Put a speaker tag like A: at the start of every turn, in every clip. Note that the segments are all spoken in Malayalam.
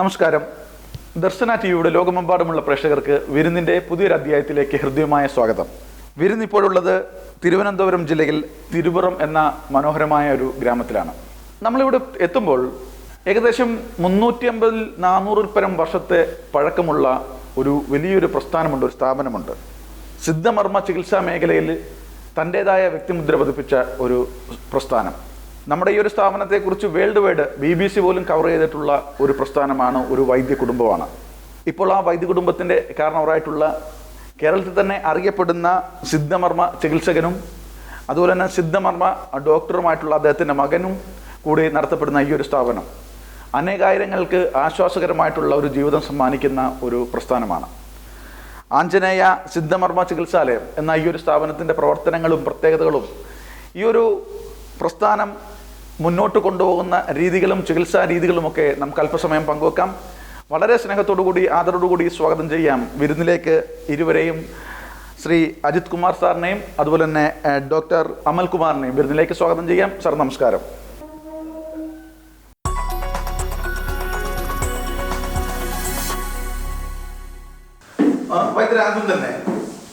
A: നമസ്കാരം. ദർശന ടി വിയുടെ ലോകമെമ്പാടുമുള്ള പ്രേക്ഷകർക്ക് വിരുന്നിന്റെ പുതിയൊരു അധ്യായത്തിലേക്ക് ഹൃദ്യമായ സ്വാഗതം. വിരുന്ന് ഇപ്പോഴുള്ളത് തിരുവനന്തപുരം ജില്ലയിൽ തിരുപുറം എന്ന മനോഹരമായ ഒരു ഗ്രാമത്തിലാണ്. നമ്മളിവിടെ എത്തുമ്പോൾ ഏകദേശം മുന്നൂറ്റി അമ്പതിൽ നാനൂറിൽ പരം വർഷത്തെ പഴക്കമുള്ള ഒരു വലിയൊരു പ്രസ്ഥാനമുണ്ട് ഒരു സ്ഥാപനമുണ്ട്. സിദ്ധമർമ്മ ചികിത്സാ മേഖലയിൽ തന്റെതായ വ്യക്തിമുദ്ര പതിപ്പിച്ച ഒരു പ്രസ്ഥാനം. നമ്മുടെ ഈ ഒരു സ്ഥാപനത്തെക്കുറിച്ച് world wide B B C പോലും കവർ ചെയ്തിട്ടുള്ള ഒരു പ്രസ്ഥാനമാണ് ഒരു വൈദ്യ കുടുംബമാണ്. ഇപ്പോൾ ആ വൈദ്യ കുടുംബത്തിന്റെ കാരണവരായിട്ടുള്ള കേരളത്തിൽ തന്നെ അറിയപ്പെടുന്ന സിദ്ധമർമ്മ ചികിത്സകനും അതുപോലെ തന്നെ സിദ്ധമർമ്മ ഡോക്ടറുമായിട്ടുള്ള അദ്ദേഹത്തിന്റെ മകനും കൂടി നടത്തപ്പെടുന്ന ഈ ഒരു സ്ഥാപനം അനേകായിരങ്ങൾക്ക് ആശ്വാസകരമായിട്ടുള്ള ഒരു ജീവിതം സമ്മാനിക്കുന്ന ഒരു പ്രസ്ഥാനമാണ്. ആഞ്ജനേയ സിദ്ധമർമ്മ ചികിത്സാലയം എന്ന ഈ ഒരു സ്ഥാപനത്തിന്റെ പ്രവർത്തനങ്ങളും പ്രത്യേകതകളും ഈ ഒരു പ്രസ്ഥാനം മുന്നോട്ട് കൊണ്ടുപോകുന്ന രീതികളും ചികിത്സാ രീതികളുമൊക്കെ നമുക്ക് അല്പസമയം പങ്കുവെക്കാം. വളരെ സ്നേഹത്തോടു കൂടി ആദരോടു കൂടി സ്വാഗതം ചെയ്യാം വിരുന്നിലേക്ക് ഇരുവരെയും ശ്രീ അജിത് കുമാർ സാറിനെയും അതുപോലെ തന്നെ ഡോക്ടർ അമൽ കുമാറിനെയും വിരുന്നിലേക്ക് സ്വാഗതം ചെയ്യാം. സാർ നമസ്കാരം. വൈദ്യരാജൻ തന്നെ.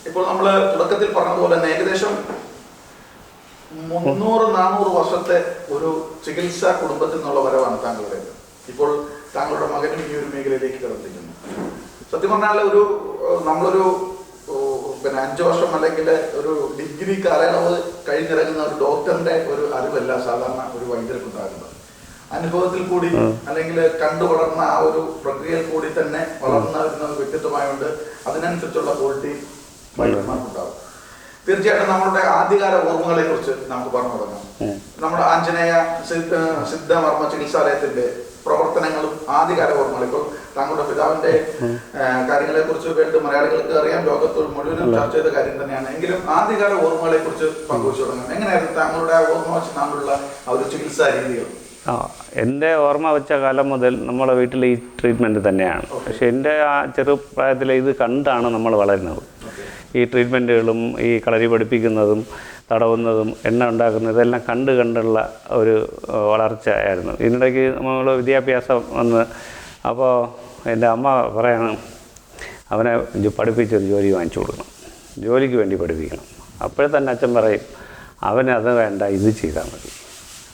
A: ഇപ്പോൾ നമ്മൾ തുടക്കത്തിൽ പറഞ്ഞതുപോലെ തന്നെ ഏകദേശം മുന്നൂറ് നാനൂറ് വർഷത്തെ ഒരു ചികിത്സാ കുടുംബത്തിൽ നിന്നുള്ള വരവാണ് താങ്കളുടെ. ഇപ്പോൾ താങ്കളുടെ മകനും ഈ ഒരു മേഖലയിലേക്ക് കിടത്തിക്കുന്നു സത്യം പറഞ്ഞാൽ ഒരു നമ്മളൊരു പിന്നെ അഞ്ചു വർഷം അല്ലെങ്കിൽ ഒരു ഡിഗ്രി കാലയളവ് കഴിഞ്ഞിറങ്ങുന്ന ഒരു ഡോക്ടറിന്റെ ഒരു അറിവല്ല സാധാരണ ഒരു വൈദ്യർക്ക് ഉണ്ടാകുന്നത് അനുഭവത്തിൽ കൂടി അല്ലെങ്കിൽ കണ്ടു വളർന്ന ആ ഒരു പ്രക്രിയയിൽ കൂടി തന്നെ വളർന്ന വരുന്ന വ്യക്തിത്വമായതുകൊണ്ട് അതിനനുസരിച്ചുള്ള ക്വാളിറ്റി വൈദ്യന്മാർക്കുണ്ടാവും. തീർച്ചയായിട്ടും നമ്മളുടെ ആദ്യകാല ഓർമ്മകളെ കുറിച്ച് നമുക്ക് പറഞ്ഞു തുടങ്ങാം. നമ്മുടെ ആഞ്ജനേയ സിദ്ധ സിദ്ധമർമ്മ ചികിത്സാലയത്തിന്റെ പ്രവർത്തനങ്ങളും ആദ്യകാല ഓർമ്മകൾ ഇപ്പോൾ താങ്കളുടെ പിതാവിന്റെ കാര്യങ്ങളെ കുറിച്ച് വേണ്ട മലയാളികൾക്ക് അറിയാം. ലോകത്ത് മുഴുവനും ചർച്ച ചെയ്ത കാര്യം തന്നെയാണ്. എങ്കിലും ആദ്യകാല ഓർമ്മകളെ കുറിച്ച് പങ്കുവച്ചു തുടങ്ങാം. എങ്ങനെയായിരുന്നു താങ്കളുടെ ആ ഓർമ്മ വെച്ച് താങ്കളുള്ള ആ ഒരു ചികിത്സാ രീതികൾ?
B: എന്റെ ഓർമ്മ വെച്ച കാലം മുതൽ നമ്മളെ വീട്ടിൽ ഈ ട്രീറ്റ്മെന്റ് തന്നെയാണ്. പക്ഷെ എന്റെ ആ ചെറുപ്രായത്തിൽ ഇത് കണ്ടാണ് നമ്മൾ വളരുന്നത്. ഈ ട്രീറ്റ്മെന്റുകളും ഈ കളരി പഠിപ്പിക്കുന്നതും തടവുന്നതും എണ്ണ ഉണ്ടാക്കുന്നതും ഇതെല്ലാം കണ്ട് കണ്ടുള്ള ഒരു വളർച്ചയായിരുന്നു. ഇതിനിടയ്ക്ക് നമ്മൾ വിദ്യാഭ്യാസം വന്ന് അപ്പോൾ എന്റെ അമ്മ പറയണം അവനെ പഠിപ്പിച്ചൊരു ജോലി വാങ്ങിച്ചു കൊടുക്കണം. ജോലിക്ക് വേണ്ടി പഠിപ്പിക്കണം. അപ്പോഴേ തന്നെ അച്ഛൻ പറയും അവനത് വേണ്ട ഇത് ചെയ്താൽ മതി.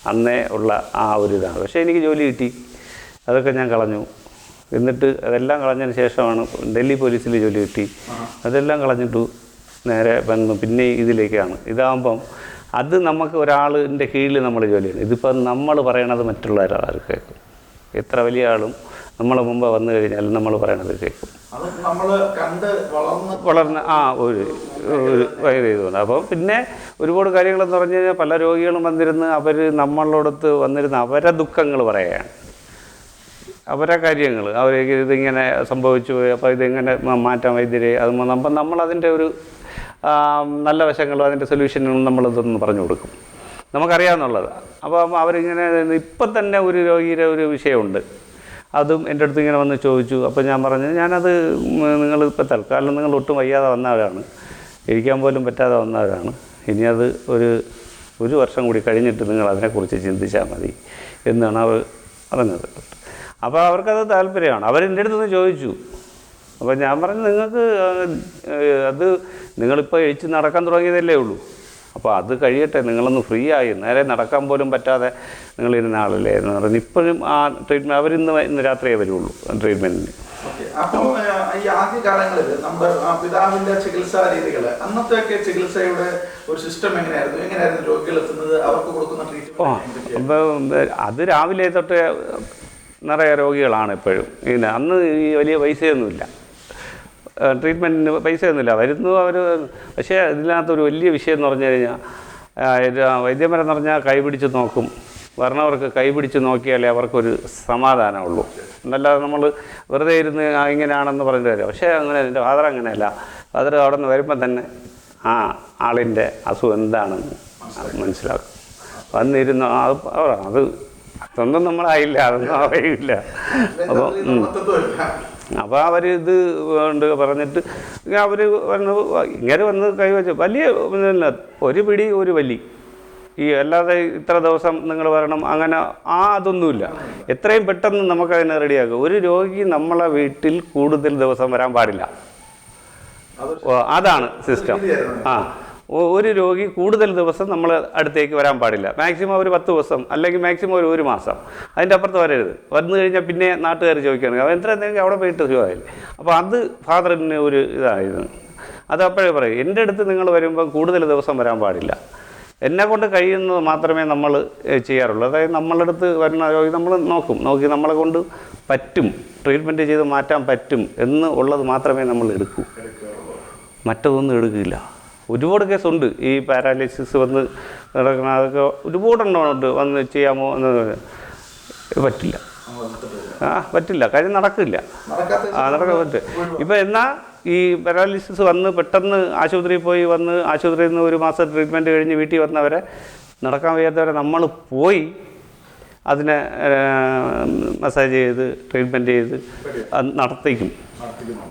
B: അന്നേ ഉള്ള ആ ഒരു ഇതാണ്. പക്ഷേ എനിക്ക് ജോലി കിട്ടി. അതൊക്കെ ഞാൻ കളഞ്ഞു. എന്നിട്ട് അതെല്ലാം കളഞ്ഞതിന് ശേഷമാണ് ഡൽഹി പോലീസിൽ ജോലി കിട്ടി. അതെല്ലാം കളഞ്ഞിട്ട് നേരെ വന്നു. പിന്നെ ഇതിലേക്കാണ്. ഇതാകുമ്പം അത് നമുക്ക് ഒരാളിന്റെ കീഴിൽ നമ്മൾ ജോലി ചെയ്യണം. ഇതിപ്പം നമ്മൾ പറയണത് മറ്റുള്ളവരാൾ കേൾക്കും എത്ര വലിയ ആളും നമ്മളെ മുമ്പ് വന്നു കഴിഞ്ഞാലും നമ്മൾ പറയണത് കേൾക്കും.
A: വളർന്ന്
B: ആ ഒരു ഒരു ഇതുണ്ട് അപ്പോൾ പിന്നെ ഒരുപാട് കാര്യങ്ങളെന്ന് പറഞ്ഞു കഴിഞ്ഞാൽ പല രോഗികളും വന്നിരുന്ന് അവർ നമ്മളോടത്ത് വന്നിരുന്ന് അവരെ ദുഃഖങ്ങൾ പറയുകയാണ്. അവരെ കാര്യങ്ങൾ അവർക്ക് ഇതിങ്ങനെ സംഭവിച്ചു പോയി അപ്പോൾ ഇതിങ്ങനെ മാറ്റാൻ മാറ്റാം വൈദ്യരെ അത് അപ്പം നമ്മളതിന്റെ ഒരു നല്ല വശങ്ങളും അതിന്റെ സൊല്യൂഷനും നമ്മളിതൊന്ന് പറഞ്ഞു കൊടുക്കും. നമുക്കറിയാമെന്നുള്ളത് അപ്പോൾ അവരിങ്ങനെ ഇപ്പം തന്നെ ഒരു രോഗിയുടെ ഒരു വിഷയമുണ്ട്. അതും എന്റെ അടുത്ത് ഇങ്ങനെ വന്ന് ചോദിച്ചു. അപ്പോൾ ഞാൻ പറഞ്ഞു ഞാനത് നിങ്ങൾ ഇപ്പോൾ തൽക്കാലം നിങ്ങൾ ഒട്ടും വയ്യാതെ വന്നവരാണ് ഇരിക്കാൻ പോലും പറ്റാതെ വന്നവരാണ് ഇനി അത് ഒരു ഒരു വർഷം കൂടി കഴിഞ്ഞിട്ട് നിങ്ങൾ അതിനെക്കുറിച്ച് ചിന്തിച്ചാൽ മതി എന്നാണ് അവർ പറഞ്ഞത്. അപ്പോൾ അവർക്കത് താല്പര്യമാണ്. അവരെന്റെ അടുത്ത് നിന്ന് ചോദിച്ചു. അപ്പോൾ ഞാൻ പറഞ്ഞു നിങ്ങൾക്ക് അത് നിങ്ങളിപ്പോൾ എഴിച്ച് നടക്കാൻ തുടങ്ങിയതല്ലേ ഉള്ളൂ. അപ്പോൾ അത് കഴിയട്ടെ നിങ്ങളൊന്ന് ഫ്രീ ആയി. നേരെ നടക്കാൻ പോലും പറ്റാതെ നിങ്ങൾ ഇരുന്ന ആളല്ലേ എന്ന് പറഞ്ഞു ഇപ്പോഴും ആ ട്രീറ്റ്മെന്റ് അവരിന്ന് ഇന്ന് രാത്രിയേ വരുള്ളൂ
A: ട്രീറ്റ്മെന്റിന്. അപ്പം ഈ ആദ്യ കാലങ്ങളിൽ നമ്മുടെ പിതാവിന്റെ ചികിത്സാ രീതികൾ അന്നത്തെയൊക്കെ ചികിത്സയുടെ ഒരു സിസ്റ്റം എങ്ങനെയായിരുന്നു? എങ്ങനെയായിരുന്നു രോഗികൾ എത്തുന്നത്? അവർക്ക് കൊടുക്കുന്ന ട്രീറ്റ്മെന്റ്
B: അത് രാവിലെ തൊട്ട് നിറയെ രോഗികളാണ് ഇപ്പോഴും. ഇങ്ങനെ അന്ന് ഈ വലിയ പൈസയൊന്നുമില്ല. ട്രീറ്റ്മെന്റിന് പൈസ ഒന്നുമില്ല. വരുന്നു അവർ പക്ഷേ ഇതിനകത്തൊരു വലിയ വിഷയം എന്ന് പറഞ്ഞു കഴിഞ്ഞാൽ വൈദ്യന്മാരെന്ന് പറഞ്ഞാൽ കൈപിടിച്ച് നോക്കും. വരണവർക്ക് കൈപിടിച്ച് നോക്കിയാലേ അവർക്കൊരു സമാധാനമുള്ളൂ. എന്നല്ലാതെ നമ്മൾ വെറുതെ ഇരുന്ന് ഇങ്ങനെയാണെന്ന് പറഞ്ഞിട്ട് വരാം പക്ഷേ അങ്ങനെ എന്റെ ഫാദർ അങ്ങനെയല്ല. ഫാദർ അവിടെ നിന്ന് വരുമ്പോൾ തന്നെ ആ ആളിന്റെ അസുഖം എന്താണെന്ന് മനസ്സിലാക്കും. വന്നിരുന്ന അത് അവരാണ് അത് അതൊന്നും നമ്മളായില്ല അതൊന്നും അറിയില്ല അപ്പോൾ. അപ്പോൾ അവർ ഇത് കൊണ്ട് പറഞ്ഞിട്ട് അവർ വന്ന് ഇങ്ങനെ വന്ന് കൈവച്ചു വലിയ പിന്നെ ഒരു പിടി ഒരു വലി. ഈ അല്ലാതെ ഇത്ര ദിവസം നിങ്ങൾ വരണം അങ്ങനെ ആ അതൊന്നുമില്ല. എത്രയും പെട്ടെന്ന് നമുക്കതിനെ റെഡിയാക്കുക. ഒരു രോഗി നമ്മളെ വീട്ടിൽ കൂടുതൽ ദിവസം വരാൻ പാടില്ല. അതാണ് സിസ്റ്റം. ആ. ഒരു രോഗി കൂടുതൽ ദിവസം നമ്മൾ അടുത്തേക്ക് വരാൻ പാടില്ല. മാക്സിമം ഒരു പത്ത് ദിവസം അല്ലെങ്കിൽ മാക്സിമം ഒരു ഒരു മാസം. അതിന്റെ അപ്പുറത്ത് വരരുത്. വന്നു കഴിഞ്ഞാൽ പിന്നെ നാട്ടുകാർ ചോദിക്കുകയാണ് അവൻ എത്ര എന്തെങ്കിലും അവിടെ പോയിട്ട് സുഖമായില്ലേ? അപ്പോൾ അത് ഫാദറിന് ഒരു ഇതായിരുന്നു. അത് അപ്പോഴേ പറയും എന്റെ അടുത്ത് നിങ്ങൾ വരുമ്പോൾ കൂടുതൽ ദിവസം വരാൻ പാടില്ല. എന്നെ കൊണ്ട് കഴിയുന്നത് മാത്രമേ നമ്മൾ ചെയ്യാറുള്ളൂ. അതായത് നമ്മളുടെ അടുത്ത് വരുന്ന രോഗി നമ്മൾ നോക്കും. നോക്കി നമ്മളെ കൊണ്ട് പറ്റും. ട്രീറ്റ്മെന്റ് ചെയ്ത് മാറ്റാൻ പറ്റും എന്ന് ഉള്ളത് മാത്രമേ നമ്മൾ എടുക്കൂ. മറ്റതൊന്നും എടുക്കില്ല. ഒരുപാട് കേസുണ്ട്. ഈ പാരാലിസിസ് വന്ന് നടക്കുന്ന അതൊക്കെ ഒരുപാട് എണ്ണമുണ്ട് വന്ന് ചെയ്യാമോ എന്ന് പറ്റില്ല. ആ പറ്റില്ല. കാര്യം നടക്കില്ല. ആ നടക്കാൻ പറ്റും ഇപ്പം എന്നാൽ ഈ പാരാലിസിസ് വന്ന് പെട്ടെന്ന് ആശുപത്രിയിൽ പോയി വന്ന് ആശുപത്രിയിൽ നിന്ന് ഒരു മാസം ട്രീറ്റ്മെന്റ് കഴിഞ്ഞ് വീട്ടിൽ വന്നവരെ നടക്കാൻ വയ്യാത്തവരെ നമ്മൾ പോയി അതിനെ മസാജ് ചെയ്ത് ട്രീറ്റ്മെന്റ് ചെയ്ത് നടത്തിക്കും.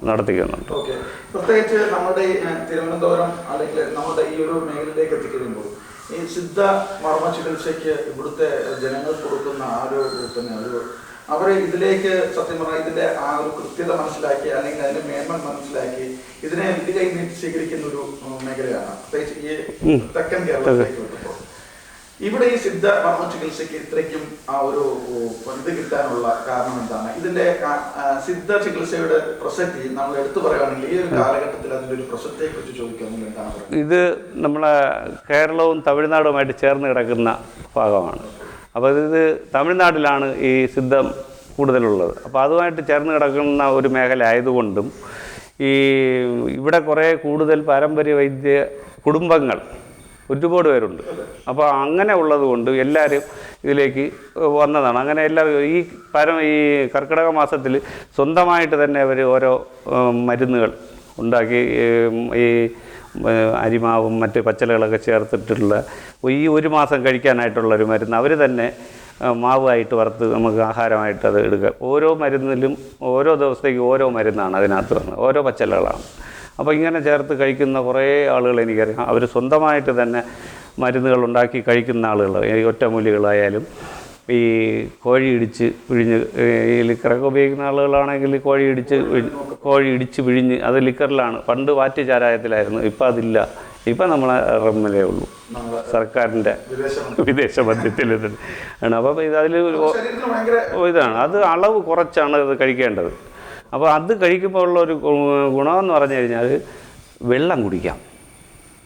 B: നടത്തിക്കുന്നുണ്ട്.
A: ഓക്കെ. പ്രത്യേകിച്ച് നമ്മുടെ തിരുവനന്തപുരം അല്ലെങ്കിൽ നമ്മുടെ ഈ ഒരു മേഖലയിലേക്ക് എത്തിക്കുമ്പോൾ ഈ സിദ്ധ മർമ്മ ചികിത്സയ്ക്ക് ഇവിടുത്തെ ജനങ്ങൾ കൊടുക്കുന്ന ആ ഒരു പിന്നെ ഒരു അവരെ ഇതിലേക്ക് സത്യം പറഞ്ഞാൽ ഇതിന്റെ ആ ഒരു കൃത്യത മനസ്സിലാക്കി അല്ലെങ്കിൽ അതിന്റെ മേന്മ മനസ്സിലാക്കി ഇതിനെ ഇത് കൈ നീട്ടി സ്വീകരിക്കുന്ന ഒരു മേഖലയാണ്. പ്രത്യേകിച്ച് ഈ തെക്കൻ കേരളത്തിലേക്ക് ഇവിടെ ഈ സിദ്ധ മർമ്മ ചികിത്സയ്ക്ക് ഇത്രയ്ക്കും ആ ഒരു ഇത് കിട്ടാനുള്ള കാരണം എന്താണ്? ഇതിന്റെ സിദ്ധ ചികിത്സയുടെ പ്രസക്തി നമ്മൾ എടുത്തു പറയുകയാണെങ്കിൽ ഈ ഒരു കാലഘട്ടത്തിൽ അതിന്റെ ഒരു പ്രസക്തിയെ കുറിച്ച് ചോദിക്കുകയാണെങ്കിൽ എന്താണ്
B: ഇത് നമ്മളെ കേരളവും തമിഴ്നാടുമായിട്ട് ചേർന്ന് കിടക്കുന്ന ഭാഗമാണ്. അപ്പോൾ ഇത് തമിഴ്നാട്ടിലാണ് ഈ സിദ്ധം കൂടുതലുള്ളത്. അപ്പോൾ അതുമായിട്ട് ചേർന്ന് കിടക്കുന്ന ഒരു മേഖല ആയതുകൊണ്ടും ഈ ഇവിടെ കുറേ കൂടുതൽ പാരമ്പര്യ വൈദ്യ കുടുംബങ്ങൾ ഒരുപാട് പേരുണ്ട്. അപ്പോൾ അങ്ങനെ ഉള്ളത് കൊണ്ട് എല്ലാവരും ഇതിലേക്ക് വന്നതാണ്. അങ്ങനെ എല്ലാ ഈ പരം ഈ കർക്കിടക മാസത്തിൽ സ്വന്തമായിട്ട് തന്നെ അവർ ഓരോ മരുന്നുകൾ ഉണ്ടാക്കി ഈ അരിമാവും മറ്റ് പച്ചലകളൊക്കെ ചേർത്തിട്ടുള്ള ഈ ഒരു മാസം കഴിക്കാനായിട്ടുള്ള ഒരു മരുന്ന് അവർ തന്നെ മാവായിട്ട് വറുത്ത് നമുക്ക് ആഹാരമായിട്ട് അത് എടുക്കുക. ഓരോ മരുന്നിലും ഓരോ ദിവസത്തേക്ക് ഓരോ മരുന്നാണ് അതിനകത്ത് ഓരോ പച്ചലകളാണ്. അപ്പോൾ ഇങ്ങനെ ചേർത്ത് കഴിക്കുന്ന കുറേ ആളുകൾ എനിക്കറിയാം. അവർ സ്വന്തമായിട്ട് തന്നെ മരുന്നുകൾ ഉണ്ടാക്കി കഴിക്കുന്ന ആളുകൾ ഈ ഒറ്റമൂലികളായാലും ഈ കോഴി ഇടിച്ച് പിഴിഞ്ഞ് ഈ ലിക്കറൊക്കെ ഉപയോഗിക്കുന്ന ആളുകളാണെങ്കിൽ കോഴി ഇടിച്ച് കോഴി ഇടിച്ച് പിഴിഞ്ഞ് അത് ലിക്കറിലാണ്. പണ്ട് വാറ്റ് ചാരായത്തിലായിരുന്നു ഇപ്പം അതില്ല. ഇപ്പം നമ്മളെ റമ്മിലേ ഉള്ളൂ. സർക്കാരിന്റെ
A: വിദേശം
B: മദ്യത്തിൽ ആണ്. അപ്പം ഇത് അതിൽ ഇതാണ്. അത് അളവ് കുറച്ചാണ് അത് കഴിക്കേണ്ടത്. അപ്പോൾ അത് കഴിക്കുമ്പോൾ ഉള്ള ഒരു ഗുണമെന്ന് പറഞ്ഞു കഴിഞ്ഞാൽ വെള്ളം കുടിക്കാം.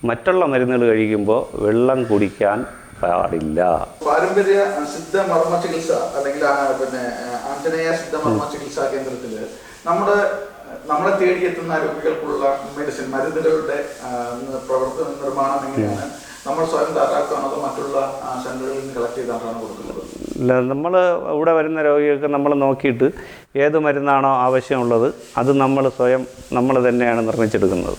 B: മറ്റുള്ള മരുന്നുകൾ കഴിക്കുമ്പോൾ വെള്ളം കുടിക്കാൻ പാടില്ല.
A: പാരമ്പര്യ സിദ്ധ മർമ്മ ചികിത്സ അല്ലെങ്കിൽ പിന്നെ ആഞ്ജനേയ സിദ്ധ മർമ്മ ചികിത്സാ കേന്ദ്രത്തിൽ നമ്മുടെ നമ്മളെ തേടിയെത്തുന്ന രോഗികൾക്കുള്ള മെഡിസിൻ മരുന്നുകളുടെ പ്രവർത്തന നിർമ്മാണം എങ്ങനെയാണ്? നമ്മൾ സ്വയം തയ്യാറാക്കുകയാണോ അതോ മറ്റുള്ള ആ, സെന്ററുകളിൽ നിന്ന് കളക്ട് ചെയ്താണ് കൊടുക്കുന്നത്?
B: നമ്മൾ ഇവിടെ വരുന്ന രോഗികൾക്ക് നമ്മൾ നോക്കിയിട്ട് ഏത് മരുന്നാണോ ആവശ്യമുള്ളത് അത് നമ്മൾ സ്വയം നമ്മൾ തന്നെയാണ് നിർമ്മിച്ചെടുക്കുന്നത്.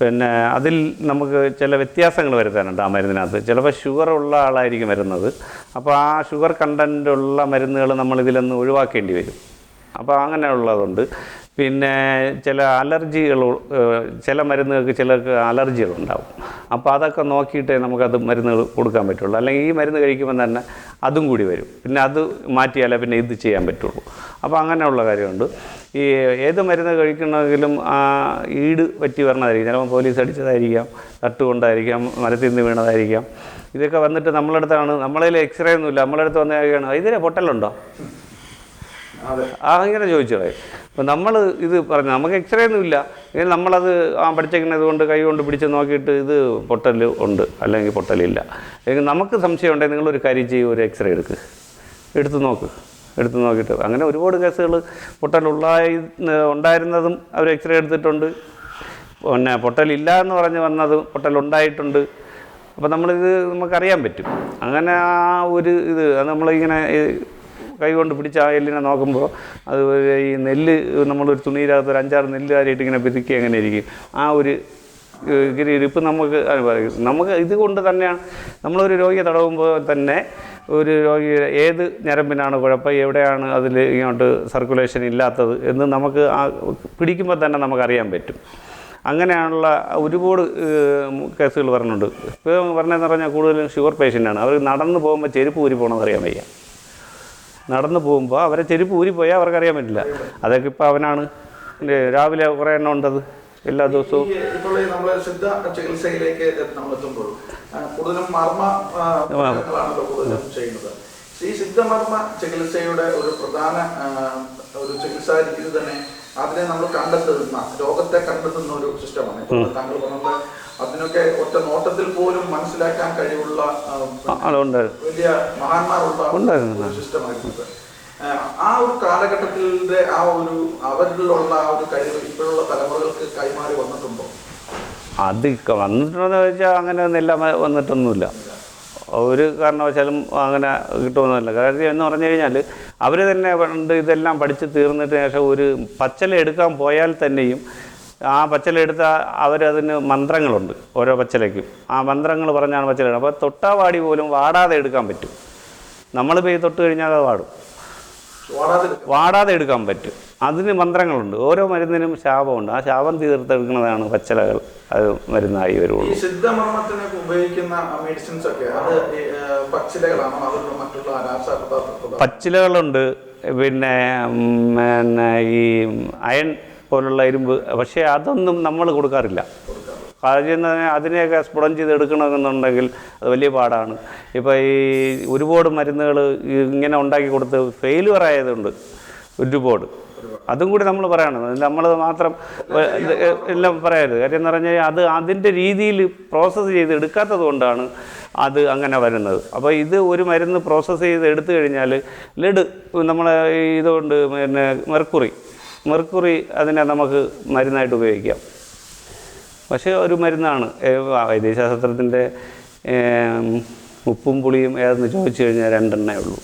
B: പിന്നെ അതിൽ നമുക്ക് ചില വ്യത്യാസങ്ങൾ വരുത്താനുണ്ട് ആ മരുന്നിനകത്ത്. ചിലപ്പോൾ ഷുഗർ ഉള്ള ആളായിരിക്കും വരുന്നത്. അപ്പോൾ ആ ഷുഗർ കണ്ടന്റ് ഉള്ള മരുന്നുകൾ നമ്മൾ ഇതിലൊന്ന് ഒഴിവാക്കേണ്ടി വരും. അപ്പോൾ അങ്ങനെ ഉള്ളതുണ്ട് പിന്നെ ചില അലർജികൾ ചില മരുന്നുകൾക്ക് ചിലർക്ക് അലർജികളുണ്ടാവും. അപ്പോൾ അതൊക്കെ നോക്കിയിട്ടേ നമുക്കത് മരുന്നുകൾ കൊടുക്കാൻ പറ്റുള്ളൂ. അല്ലെങ്കിൽ ഈ മരുന്ന് കഴിക്കുമ്പോൾ തന്നെ അതും കൂടി വരും. പിന്നെ അത് മാറ്റിയാലേ പിന്നെ ഇത് ചെയ്യാൻ പറ്റുള്ളൂ. അപ്പോൾ അങ്ങനെയുള്ള കാര്യമുണ്ട്. ഈ ഏത് മരുന്ന് കഴിക്കണമെങ്കിലും ആ ഈട് പറ്റി വരണതായിരിക്കും. ചിലപ്പോൾ പോലീസ് അടിച്ചതായിരിക്കാം തട്ടുകൊണ്ടായിരിക്കാം മരത്തിൽ നിന്ന് വീണതായിരിക്കാം. ഇതൊക്കെ വന്നിട്ട് നമ്മളടുത്താണ് നമ്മളതിൽ എക്സ്റേ ഒന്നുമില്ല നമ്മളടുത്ത് വന്ന കാര്യമാണ് ഇതിന് പൊട്ടലുണ്ടോ?
A: അതെ.
B: ആ ഇങ്ങനെ ചോദിച്ചോളെ അപ്പോൾ നമ്മൾ ഇത് പറഞ്ഞു നമുക്ക് എക്സ്റേ ഒന്നുമില്ല നമ്മളത് ആ പഠിച്ചേക്കുന്നത് കൊണ്ട് കൈ കൊണ്ട് പിടിച്ച് നോക്കിയിട്ട് ഇത് പൊട്ടൽ ഉണ്ട്. അല്ലെങ്കിൽ പൊട്ടലില്ല. അല്ലെങ്കിൽ നമുക്ക് സംശയം ഉണ്ടെങ്കിൽ നിങ്ങളൊരു കാര്യം ചെയ്യും ഒരു എക്സ്റേ എടുക്ക്. എടുത്ത് നോക്ക്. എടുത്ത് നോക്കിയിട്ട്. അങ്ങനെ ഒരുപാട് കേസുകൾ പൊട്ടലുള്ളായി ഉണ്ടായിരുന്നതും അവർ എക്സ്റേ എടുത്തിട്ടുണ്ട്. പിന്നെ പൊട്ടലില്ല എന്ന് പറഞ്ഞ് വന്നതും പൊട്ടലുണ്ടായിട്ടുണ്ട്. അപ്പോൾ നമ്മളിത് നമുക്കറിയാൻ പറ്റും. അങ്ങനെ ആ ഒരു ഇത് നമ്മളിങ്ങനെ ഈ കൈ പിടിച്ച ആ എല്ലിനെ നോക്കുമ്പോൾ അത് ഈ നെല്ല് നമ്മളൊരു തുണിയിലകത്ത് ഒരു അഞ്ചാറ് നെല്ല് കാര്യമായിട്ട് ഇങ്ങനെ പിതുക്കി അങ്ങനെ ഇരിക്കും. ആ ഒരു ഇങ്ങനെ ഇരിപ്പ് നമുക്ക് അനുഭവിക്കും നമുക്ക് ഇതുകൊണ്ട് തന്നെയാണ്. നമ്മളൊരു രോഗിയെ തടവുമ്പോൾ തന്നെ ഒരു രോഗി ഏത് ഞരമ്പിനാണ് കുഴപ്പം എവിടെയാണ് അതിൽ ഇങ്ങോട്ട് സർക്കുലേഷൻ ഇല്ലാത്തത് എന്ന് നമുക്ക് ആ പിടിക്കുമ്പോൾ തന്നെ നമുക്കറിയാൻ പറ്റും. അങ്ങനെയാണുള്ള ഒരുപാട് കേസുകൾ പറഞ്ഞിട്ടുണ്ട് ഇപ്പോൾ പറഞ്ഞതെന്ന് പറഞ്ഞാൽ കൂടുതലും ഷുഗർ പേഷ്യന്റാണ്. അവർ നടന്നു പോകുമ്പോൾ ചെരുപ്പ് ഊരി പോകണമെന്ന് അറിയാൻ വയ്യ. നടന്നു പോകുമ്പോൾ അവരെ ചെരുപ്പ് ഊരിപ്പോയാൽ പോയാൽ അവർക്കറിയാൻ പറ്റില്ല. അതൊക്കെ ഇപ്പോൾ അവനാണ്. രാവിലെ കുറേ എണ്ണം ഉണ്ടത്. എല്ലാ ദിവസവും.
A: ചികിത്സയിലേക്ക് നമ്മൾ എത്തുമ്പോൾ ആ, കൂടുതലും മർമ്മ കൂടുതലും ചെയ്യുന്നത്. ഈ സിദ്ധമർമ്മ ചികിത്സയുടെ ഒരു പ്രധാന ഒരു ചികിത്സാ രീതി തന്നെ അതിനെ നമ്മൾ കണ്ടെത്തുന്ന രോഗത്തെ കണ്ടെത്തുന്ന ഒരു സിസ്റ്റമാണ്. താങ്കൾ പറഞ്ഞത് അതിനൊക്കെ ഒറ്റ നോട്ടത്തിൽ പോലും മനസ്സിലാക്കാൻ കഴിവുള്ള വലിയ മഹാന്മാരുള്ള സിസ്റ്റമായിരുന്നത് ആ ഒരു കാലഘട്ടത്തിലെ ആ ഒരു അവരിലുള്ള ആ ഒരു കഴിവ് ഇപ്പോഴുള്ള തലമുറകൾക്ക് കൈമാറി വന്നിട്ടുണ്ടോ?
B: അത് വന്നിട്ടുണ്ടോ എന്ന് ചോദിച്ചാൽ അങ്ങനെ ഒന്നും എല്ലാം വന്നിട്ടൊന്നുമില്ല. ഒരു കാരണവശാലും അങ്ങനെ കിട്ടുമെന്നല്ല. കാര്യം എന്ന് പറഞ്ഞു കഴിഞ്ഞാൽ അവർ തന്നെ പണ്ട് ഇതെല്ലാം പഠിച്ച് തീർന്നിട്ട് ശേഷം ഒരു പച്ചല എടുക്കാൻ പോയാൽ തന്നെയും ആ പച്ചല എടുത്ത അവരതിന് മന്ത്രങ്ങളുണ്ട് ഓരോ പച്ചലയ്ക്കും. ആ മന്ത്രങ്ങൾ പറഞ്ഞാണ് പച്ചല അപ്പോൾ തൊട്ടാവാടി പോലും വാടാതെ എടുക്കാൻ പറ്റും. നമ്മൾ ഈ തൊട്ട് കഴിഞ്ഞാൽ അത് വാടും. വാടാതെ എടുക്കാൻ പറ്റും. അതിന് മന്ത്രങ്ങളുണ്ട്. ഓരോ മരുന്നിനും ശാപമുണ്ട്. ആ ശാപം തീർത്തെടുക്കുന്നതാണ് പച്ചലകൾ. അത് മരുന്നായി വരുള്ളൂ.
A: സിദ്ധമർമ്മത്തിന് ഉപയോഗിക്കുന്ന മെഡിസിൻസ് ഒക്കെ അത് പച്ചിലകളാണോ? മറ്റുള്ള രാസപദാർത്ഥ
B: പച്ചിലകളുണ്ട്. പിന്നെ പിന്നെ ഈ അയൺ പോലുള്ള ഇരുമ്പ്. പക്ഷേ അതൊന്നും നമ്മൾ കൊടുക്കാറില്ല. കാര്യം അതിനെയൊക്കെ സ്ഫുടം ചെയ്ത് എടുക്കണമെന്നുണ്ടെങ്കിൽ അത് വലിയ പാടാണ്. ഇപ്പോൾ ഈ ഒരുപാട് മരുന്നുകൾ ഇങ്ങനെ ഉണ്ടാക്കി കൊടുത്ത് ഫെയിലുവർ ആയതുണ്ട്. ഒരുപാട്. അതും കൂടി നമ്മൾ പറയണം. നമ്മൾ മാത്രം എല്ലാം പറയരുത്. കാര്യം എന്ന് പറഞ്ഞാൽ അത് അതിന്റെ രീതിയിൽ പ്രോസസ്സ് ചെയ്ത് എടുക്കാത്തത് കൊണ്ടാണ് അത് അങ്ങനെ വരുന്നത്. അപ്പോൾ ഇത് ഒരു മരുന്ന് പ്രോസസ്സ് ചെയ്ത് എടുത്തു കഴിഞ്ഞാൽ ലഡ് നമ്മൾ ഇതുകൊണ്ട് പിന്നെ മെർക്കുറി. മെർക്കുറി അതിനെ നമുക്ക് മരുന്നായിട്ട് ഉപയോഗിക്കാം. പക്ഷേ ഒരു മരുന്നാണ്. വൈദ്യശാസ്ത്രത്തിന്റെ ഉപ്പും പുളിയും ഏതെന്ന് ചോദിച്ചു കഴിഞ്ഞാൽ രണ്ടെണ്ണേ ഉള്ളൂ.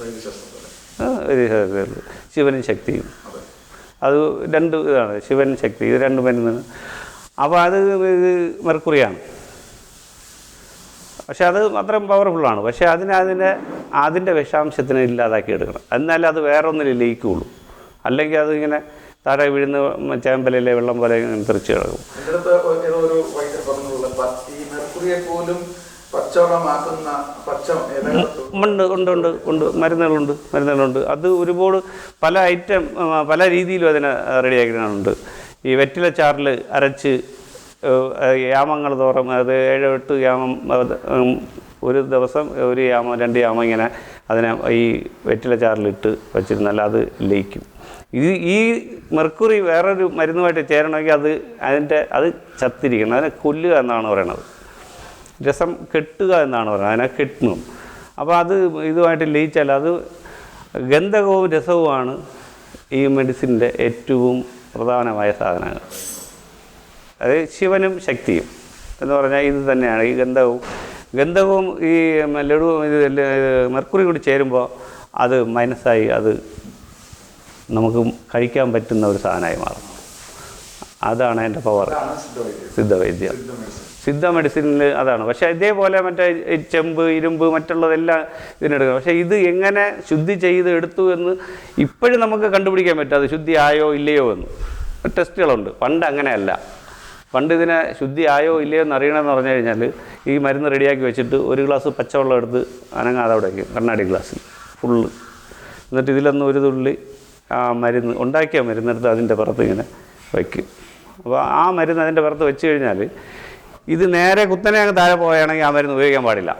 A: വൈദ്യശാസ്ത്രത്തിൽ
B: ആ, ശിവനും ശക്തിയും.
A: അതെ
B: രണ്ട് ഇതാണ്. ശിവൻ ശക്തി ഇത് രണ്ട് മരുന്നാണ് അപ്പോൾ അത് ഇത് മെർക്കുറിയാണ്. പക്ഷെ അത് അത്രയും പവർഫുള്ളാണ് പക്ഷേ അതിനെ അതിന്റെ അതിന്റെ വിഷാംശത്തിന് ഇല്ലാതാക്കി എടുക്കണം എന്നാലേ അത് വേറെ ഒന്നിൽ ലയിക്കുള്ളൂ അല്ലെങ്കിൽ അതിങ്ങനെ താഴെ വീഴുന്ന ചേമ്പലിലെ വെള്ളം പോലെ തെറിച്ച് കിടക്കും. ഉണ്ട് ഉണ്ട് ഉണ്ട് ഉണ്ട്. മരുന്നുകളുണ്ട് മരുന്നുകളുണ്ട്. അത് ഒരുപാട് പല ഐറ്റം പല രീതിയിലും അതിനെ റെഡിയാക്കിയിട്ടുണ്ട്. ഈ വെറ്റില ചാറിൽ അരച്ച് യാമങ്ങൾ തോറും അത് ഏഴ് എട്ട് യാമം ഒരു ദിവസം ഒരു യാമം രണ്ട് യാമം ഇങ്ങനെ അതിനെ ഈ വെറ്റില ചാറിലിട്ട് വെച്ചിരുന്നാൽ അത് ലയിക്കും. ഇത് ഈ മെർക്കുറി വേറൊരു മരുന്നുമായിട്ട് ചേരണമെങ്കിൽ അത് അതിന്റെ അത് ചത്തിരിക്കണം. അതിനെ കൊല്ലുക എന്നാണ് പറയണത്. രസം കെട്ടുക എന്നാണ് പറയുന്നത് അതിനെ കെട്ടുന്നു. അപ്പോൾ അത് ഇതുമായിട്ട് ലയിച്ചാൽ അത് ഗന്ധകവും രസവുമാണ് ഈ മെഡിസിന്റെ ഏറ്റവും പ്രധാനമായ സാധനങ്ങൾ. അത് ശിവനും ശക്തിയും എന്ന് പറഞ്ഞാൽ ഇത് തന്നെയാണ് ഈ ഗന്ധകവും ഗന്ധകവും ഈ ലഡുവും ഇത് മെർക്കുറി കൂടി ചേരുമ്പോൾ അത് മൈനസായി അത് നമുക്ക് കഴിക്കാൻ പറ്റുന്ന ഒരു സാധനമായി മാറും. അതാണ് എന്റെ പവർ.
A: സിദ്ധവൈദ്യം. സിദ്ധ
B: മെഡിസിനിൽ അതാണ്. പക്ഷേ ഇതേപോലെ മറ്റേ ചെമ്പ് ഇരുമ്പ് മറ്റുള്ളതെല്ലാം ഇതിനെടുക്കണം. പക്ഷേ ഇത് എങ്ങനെ ശുദ്ധി ചെയ്ത് എടുത്തു എന്ന് ഇപ്പോഴും നമുക്ക് കണ്ടുപിടിക്കാൻ പറ്റും. അത് ശുദ്ധി ആയോ ഇല്ലയോ എന്ന്. ടെസ്റ്റുകളുണ്ട്. പണ്ട് അങ്ങനെയല്ല. പണ്ട് ഇതിനെ ശുദ്ധി ആയോ ഇല്ലയോ എന്ന് അറിയണമെന്ന് പറഞ്ഞു കഴിഞ്ഞാൽ ഈ മരുന്ന് റെഡിയാക്കി വെച്ചിട്ട് ഒരു ഗ്ലാസ് പച്ചവെള്ളം എടുത്ത് അനങ്ങാതെ അവിടെ വയ്ക്കും കണ്ണാടി ഗ്ലാസ്സിൽ ഫുള്ള് എന്നിട്ട് ഇതിലൊന്ന് ഒരു തുള്ളി ആ മരുന്ന് ഉണ്ടാക്കിയ മരുന്നെടുത്ത് അതിന്റെ പുറത്ത് ഇങ്ങനെ വയ്ക്കും അപ്പോൾ ആ മരുന്ന് അതിന്റെ പുറത്ത് വെച്ച് കഴിഞ്ഞാൽ ഇത് നേരെ കുത്തനെ അങ്ങ് താഴെ പോവുകയാണെങ്കിൽ ആ മരുന്ന് ഉപയോഗിക്കാൻ പാടില്ല.